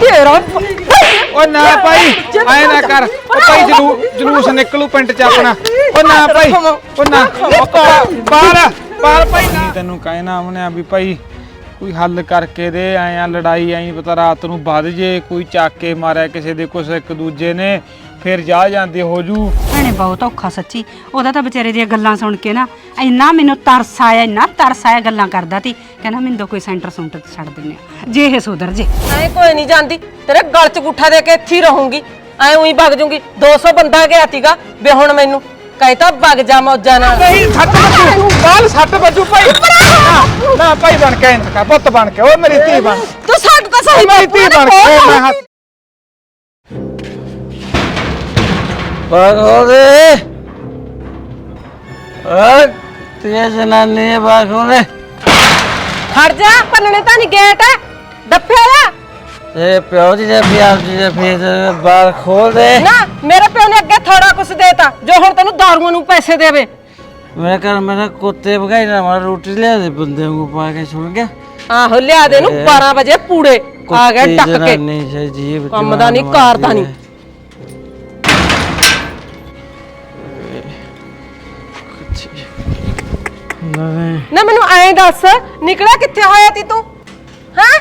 ਤੇਰਾ ਓ ਨਾ ਭਾਈ ਐ ਨਾ ਕਰ। ਓ ਭਾਈ ਜਲੂ ਜਲੂਸ ਨਿਕਲੂ ਪਿੰਡ ਚ ਆਪਣਾ। ਓ ਨਾ ਭਾਈ ਓ ਨਾ। ਬਾਹਰ ਬਾਹਰ ਭਾਈ ਨਾ। ਤੈਨੂੰ ਕਹਿਣਾ ਉਹਨੇ ਵੀ ਭਾਈ ਕੋਈ ਹੱਲ ਕਰਕੇ ਦੇ ਐ ਆ ਲੜਾਈ ਐਂ ਪਤਾ ਰਾਤ ਨੂੰ ਵੱਧ ਜੇ ਕੋਈ ਚੱਕ ਕੇ ਮਾਰਿਆ ਕਿਸੇ ਦੇ ਕੁਛ ਇੱਕ ਦੂਜੇ ਨੇ। ਫਿਰ ਜਾ ਜਾਂਦੇ ਹੋ ਜੂ ਭੈਣੇ ਬਹੁਤ ਔਖਾ ਸੱਚੀ। ਉਹਦਾ ਤਾਂ ਵਿਚਾਰੇ ਦੀਆਂ ਗੱਲਾਂ ਸੁਣ ਕੇ ਨਾ ਇੰਨਾ ਮੈਨੂੰ ਤਰਸ ਆਇਆ ਇੰਨਾ ਤਰਸ ਆਇਆ ਗੱਲਾਂ ਕਰਦਾ ਤੀ ਕਹਿੰਦਾ ਮੈਨੂੰ ਤਾਂ ਕੋਈ ਸੈਂਟਰ ਸੂੰਟਰ ਤੇ ਛੱਡ ਦਿੰਨੇ ਆ। ਜੇ ਇਹ ਸੁਧਰ ਜੇ। ਐ ਕੋਈ ਨਹੀਂ ਜਾਂਦੀ ਤੇਰੇ ਗਲ 'ਚ ਗੁੱਠਾ ਦੇ ਕੇ ਇੱਥੇ ਹੀ ਰਹੂੰਗੀ। ਐ ਉਹੀ ਵਗ ਜੂੰਗੀ। 200 ਬੰਦਾ ਗਿਆ ਤੀਗਾ ਵੇ ਹੁਣ ਮੈਨੂੰ ਕਹੇ ਤਾਂ ਵਗ ਜਾ ਮੌਜਾਂ ਨਾਲ। ਨਹੀਂ ਸੱਟ ਵੱਜੂ। ਬਾਲ ਸੱਟ ਵੱਜੂ ਭਾਈ। ਨਾ, ਭਾਈ ਬਣ ਕੇ ਇੰਤਕਾ ਪੁੱਤ ਬਣ ਕੇ। ਓ ਮੇਰੀ ਧੀ ਬਣ। ਤੂੰ ਛੱਡ ਤਾਂ ਸਹੀ ਮੇਰੀ ਧੀ ਬਣ ਕੇ। ਮੈਂ ਹੱਥ ਆ ਤੇ ਜਨਾਨੀ ਬਾਗੋਰੇ ਖੜ ਜਾ ਪੰਨਣੇ ਤਾਂ ਨਹੀਂ ਗੇਟ। ਹੈ ਦੱਫਿਆ ਆ। ਤੇ ਪਿਓ ਜੀ ਦੇ ਪਿਆਰ ਜੀ ਦੇ ਫੇਰ ਬਾਹਰ ਖੋਲ ਦੇ। ਨਾ ਮੇਰੇ ਪਿਓ ਨੇ ਅੱਗੇ ਥੋੜਾ ਕੁਛ ਦੇਤਾ ਜੋ ਹੁਣ ਤੈਨੂੰ ਦਾਰੂਆਂ ਨੂੰ ਪੈਸੇ ਦੇਵੇ। ਮੈਂ ਕਰ ਮੇਰਾ ਕੁੱਤੇ ਭਗਾਈ ਨਾ ਮਾਰ ਰੋਟੀ ਲਿਆ ਦੇ ਬੰਦੇ ਨੂੰ ਪਾ ਕੇ ਸੁਣ ਗਿਆ। ਆਹੋ ਲਿਆ ਦੇ ਨੂੰ 12 ਵਜੇ ਪੂੜੇ। ਆ ਗਿਆ ਟੱਕ ਕੇ। ਸੇ ਜੀਵ ਕੰਮ ਦਾ ਨਹੀਂ ਕਾਰ ਦਾ ਨਹੀਂ। ਨਾ ਮੈਨੂੰ ਐਂ ਦੱਸ ਨਿਕਲਿਆ ਕਿੱਥੇ ਹੋਇਆ ਤੀ ਤੂੰ? ਹਾਂ?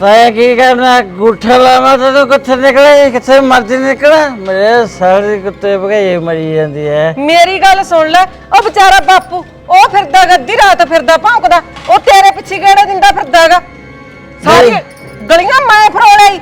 ਫਾਇਆ ਕੀ ਕਰਨਾ ਗੁੱਠਾ ਲਾਵਾ ਤੂੰ ਕਿੱਥੇ ਨਿਕਲੇ ਕਿੱਥੇ ਮਰਜ਼ੀ ਨਿਕਲਾ ਮੇਰੇ ਸਾਰੇ ਕੁੱਤੇ ਭਗਾਈ ਮਰੀ ਜਾਂਦੀ ਹੈ ਮੇਰੀ ਗੱਲ ਸੁਣ ਲੈ ਉਹ ਵਿਚਾਰਾ ਬਾਪੂ ਉਹ ਫਿਰਦਾ ਗਾ, ਅੱਧੀ ਰਾਤ ਫਿਰਦਾ ਭੌਂਕਦਾ ਉਹ ਤੇਰੇ ਪਿੱਛੇ ਗੇੜੇ ਦਿੰਦਾ ਫਿਰਦਾਗਾ ਸਾਰੀ ਗਲੀਆਂ ਮੈਂ ਫਰੋੜਾਈ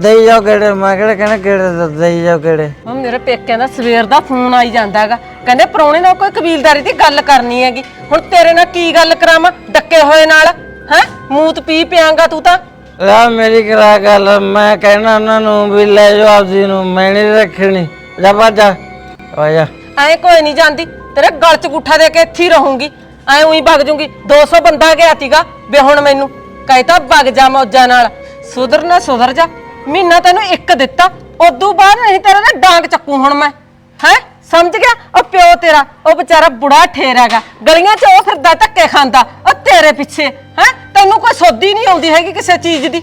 ਦੇਈ ਜਾਓ ਕਿਹੜੇ ਮੈਂ ਕਿਹੜੇ ਕਹਿੰਦਾ ਕਿਹੜੇ ਦੇਈ ਜਾਓ ਕਿਹੜੇ। ਉਹ ਮੇਰੇ ਪੇਕਿਆਂ ਦਾ ਸਵੇਰ ਦਾ ਫੋਨ ਆਈ ਜਾਂਦਾਗਾ ਕਹਿੰਦੇ ਪ੍ਰਾਹੁਣੇ ਨਾਲ ਕੋਈ ਕਬੀਲਦਾਰੀ ਦੀ ਗੱਲ ਕਰਨੀ ਹੈਗੀ। ਹੁਣ ਤੇਰੇ ਨਾਲ ਕੀ ਗੱਲ ਕਰਾਵਾਂ ਡੱਕੇ ਹੋਏ ਨਾਲ ਹੈ? ਮੂਤ ਪੀ ਪਿਆਂਗਾ ਤੂੰ ਤਾਂ। ਲਾ ਮੇਰੀ ਕਰਾ ਗੱਲ ਮੈਂ ਕਹਿਣਾ ਉਹਨਾਂ ਨੂੰ ਵੀ ਲੈ ਜਾਓ ਆਪਦੀ ਨੂੰ ਮੈਂ ਨਹੀਂ ਰੱਖਣੀ। ਜਾ ਬਾਜਾ ਆ ਜਾ। ਐ ਕੋਈ ਨਹੀਂ ਜਾਂਦੀ ਤੇਰੇ ਗਲ 'ਚ ਗੁੱਠਾ ਦੇ ਕੇ ਇੱਥੇ ਹੀ ਰਹੂੰਗੀ। ਐ ਉਹੀ ਵਗ ਜੂੰਗੀ। 200 ਬੰਦਾ ਗਿਆ ਤੀਗਾ ਵੇ ਹੁਣ ਮੈਨੂੰ ਕਹੇ ਤਾਂ ਵਗ ਜਾ ਮੌਜਾਂ ਨਾਲ। ਸੁਧਰ ਨਾ ਸੁਧਰ ਜਾ। ਮਹੀਨਾ ਤੈਨੂੰ ਇੱਕ ਦਿੱਤਾ ਉਦੋਂ ਬਾਅਦ ਨਹੀਂ ਤੇਰਾ ਨਾ ਡਾਂਗ ਚੱਕੂ ਹੁਣ ਮੈਂ। ਹੈ? ਸਮਝ ਗਿਆ? ਉਹ ਪਿਓ ਤੇਰਾ ਉਹ ਵਿਚਾਰਾ ਬੁੜਾ ਠੇਰ ਹੈਗਾ। ਗਲੀਆਂ 'ਚ ਉਹ ਫਿਰਦਾ ਧੱਕੇ ਖਾਂਦਾ ਉਹ ਤੇਰੇ ਪਿੱਛੇ। ਹੈ? ਤੈਨੂੰ ਕੋਈ ਸੋਧੀ ਨਹੀਂ ਆਉਂਦੀ ਹੈਗੀ ਕਿਸੇ ਚੀਜ਼ ਦੀ।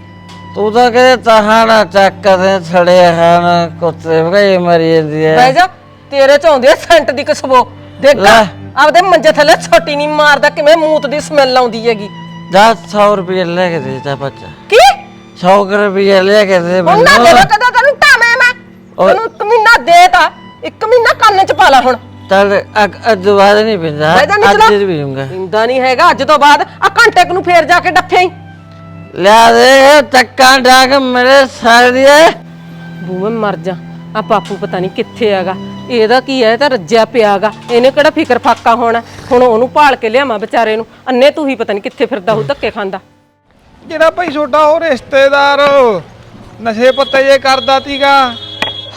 ਤੂੰ ਤਾਂ ਕਹੇ ਤਹਾਣਾ ਚੱਕ ਕਦੇ ਛੜੇ ਹਨ ਕੁੱਤੇ ਭਗਾਈ ਮਰੀ ਜਾਂਦੀ ਹੈ। ਬਹਿ ਜਾ ਤੇਰੇ 'ਚ ਆਉਂਦੀ ਹੈ ਸੈਂਟ ਦੀ ਖੁਸ਼ਬੂ। ਦੇਖ ਲੈ। ਆਪਦੇ ਮੰਜੇ ਥੱਲੇ ਛੋਟੀ ਨਹੀਂ ਮਾਰਦਾ ਕਿਵੇਂ ਮੂਤ ਦੀ ਸਮੈਲ ਆਉਂਦੀ ਹੈਗੀ। ਜਾ 100 ਰੁਪਏ ਲੈ ਕੇ ਦੇ ਜਾ ਬੱਚਾ। ਕੀ? 100 ਰੁਪਏ ਲੈ ਕੇ ਦੇ ਹੁਣ ਨਾ ਦੇ ਕਦਾ ਤੈਨੂੰ ਟਾਵੇਂ ਮੈਂ। ਓਏ। ਤੈਨੂੰ ਇੱਕ ਮਹੀਨਾ ਦੇਤਾ ਇੱਕ ਮਹੀਨਾ ਕੰਨ 'ਚ ਪਾ ਲਾ ਹੁਣ। ਚੱਲ ਅੱਜ ਨਹੀਂ ਪਿੰਦਾ। ਅੱਜ ਚਲਾ। ਹੀ ਪੀਊਂਗਾ। ਇੰਦਾ ਨਹੀਂ ਹੈਗਾ। ਅੱਜ ਤੋਂ ਬਾਅਦ ਆ ਘੰਟੇ ਕੁ ਨੂੰ ਫੇਰ ਜਾ ਕੇ ਡੱਫਿਆ ਹੀ ਲਿਆ ਦੇ ਚੱਕਾਂ ਡਾਕ ਮੇਰੇ ਸਾਲ ਦੀ ਹੈ ਬੂਵੇਂ ਮਰ ਜਾ। ਆ ਪਾਪੂ ਪਤਾ ਨਹੀਂ ਕਿੱਥੇ ਹੈਗਾ। ਇਹਦਾ ਕੀ ਹੈ? ਇਹ ਤਾਂ ਰੱਜਿਆ ਪਿਆਗਾ ਇਹਨੇ ਕਿਹੜਾ ਫਿਕਰ ਫਾਕਾ ਹੋਣਾ? ਹੁਣ ਉਹਨੂੰ ਭਾਲ ਕੇ ਲਿਆਵਾਂ ਵਿਚਾਰੇ ਨੂੰ। ਅੰਨੇ ਤੂੰ ਹੀ ਪਤਾ ਨਹੀਂ ਕਿੱਥੇ ਫਿਰਦਾ ਉਹ ਧੱਕੇ ਖਾਂਦਾ। ਜਿਹੜਾ ਭਾਈ ਛੋਟਾ ਉਹ ਰਿਸ਼ਤੇਦਾਰ ਨਸ਼ੇ ਪੱਤੇ ਜੇ ਕਰਦਾ ਤੀਗਾ।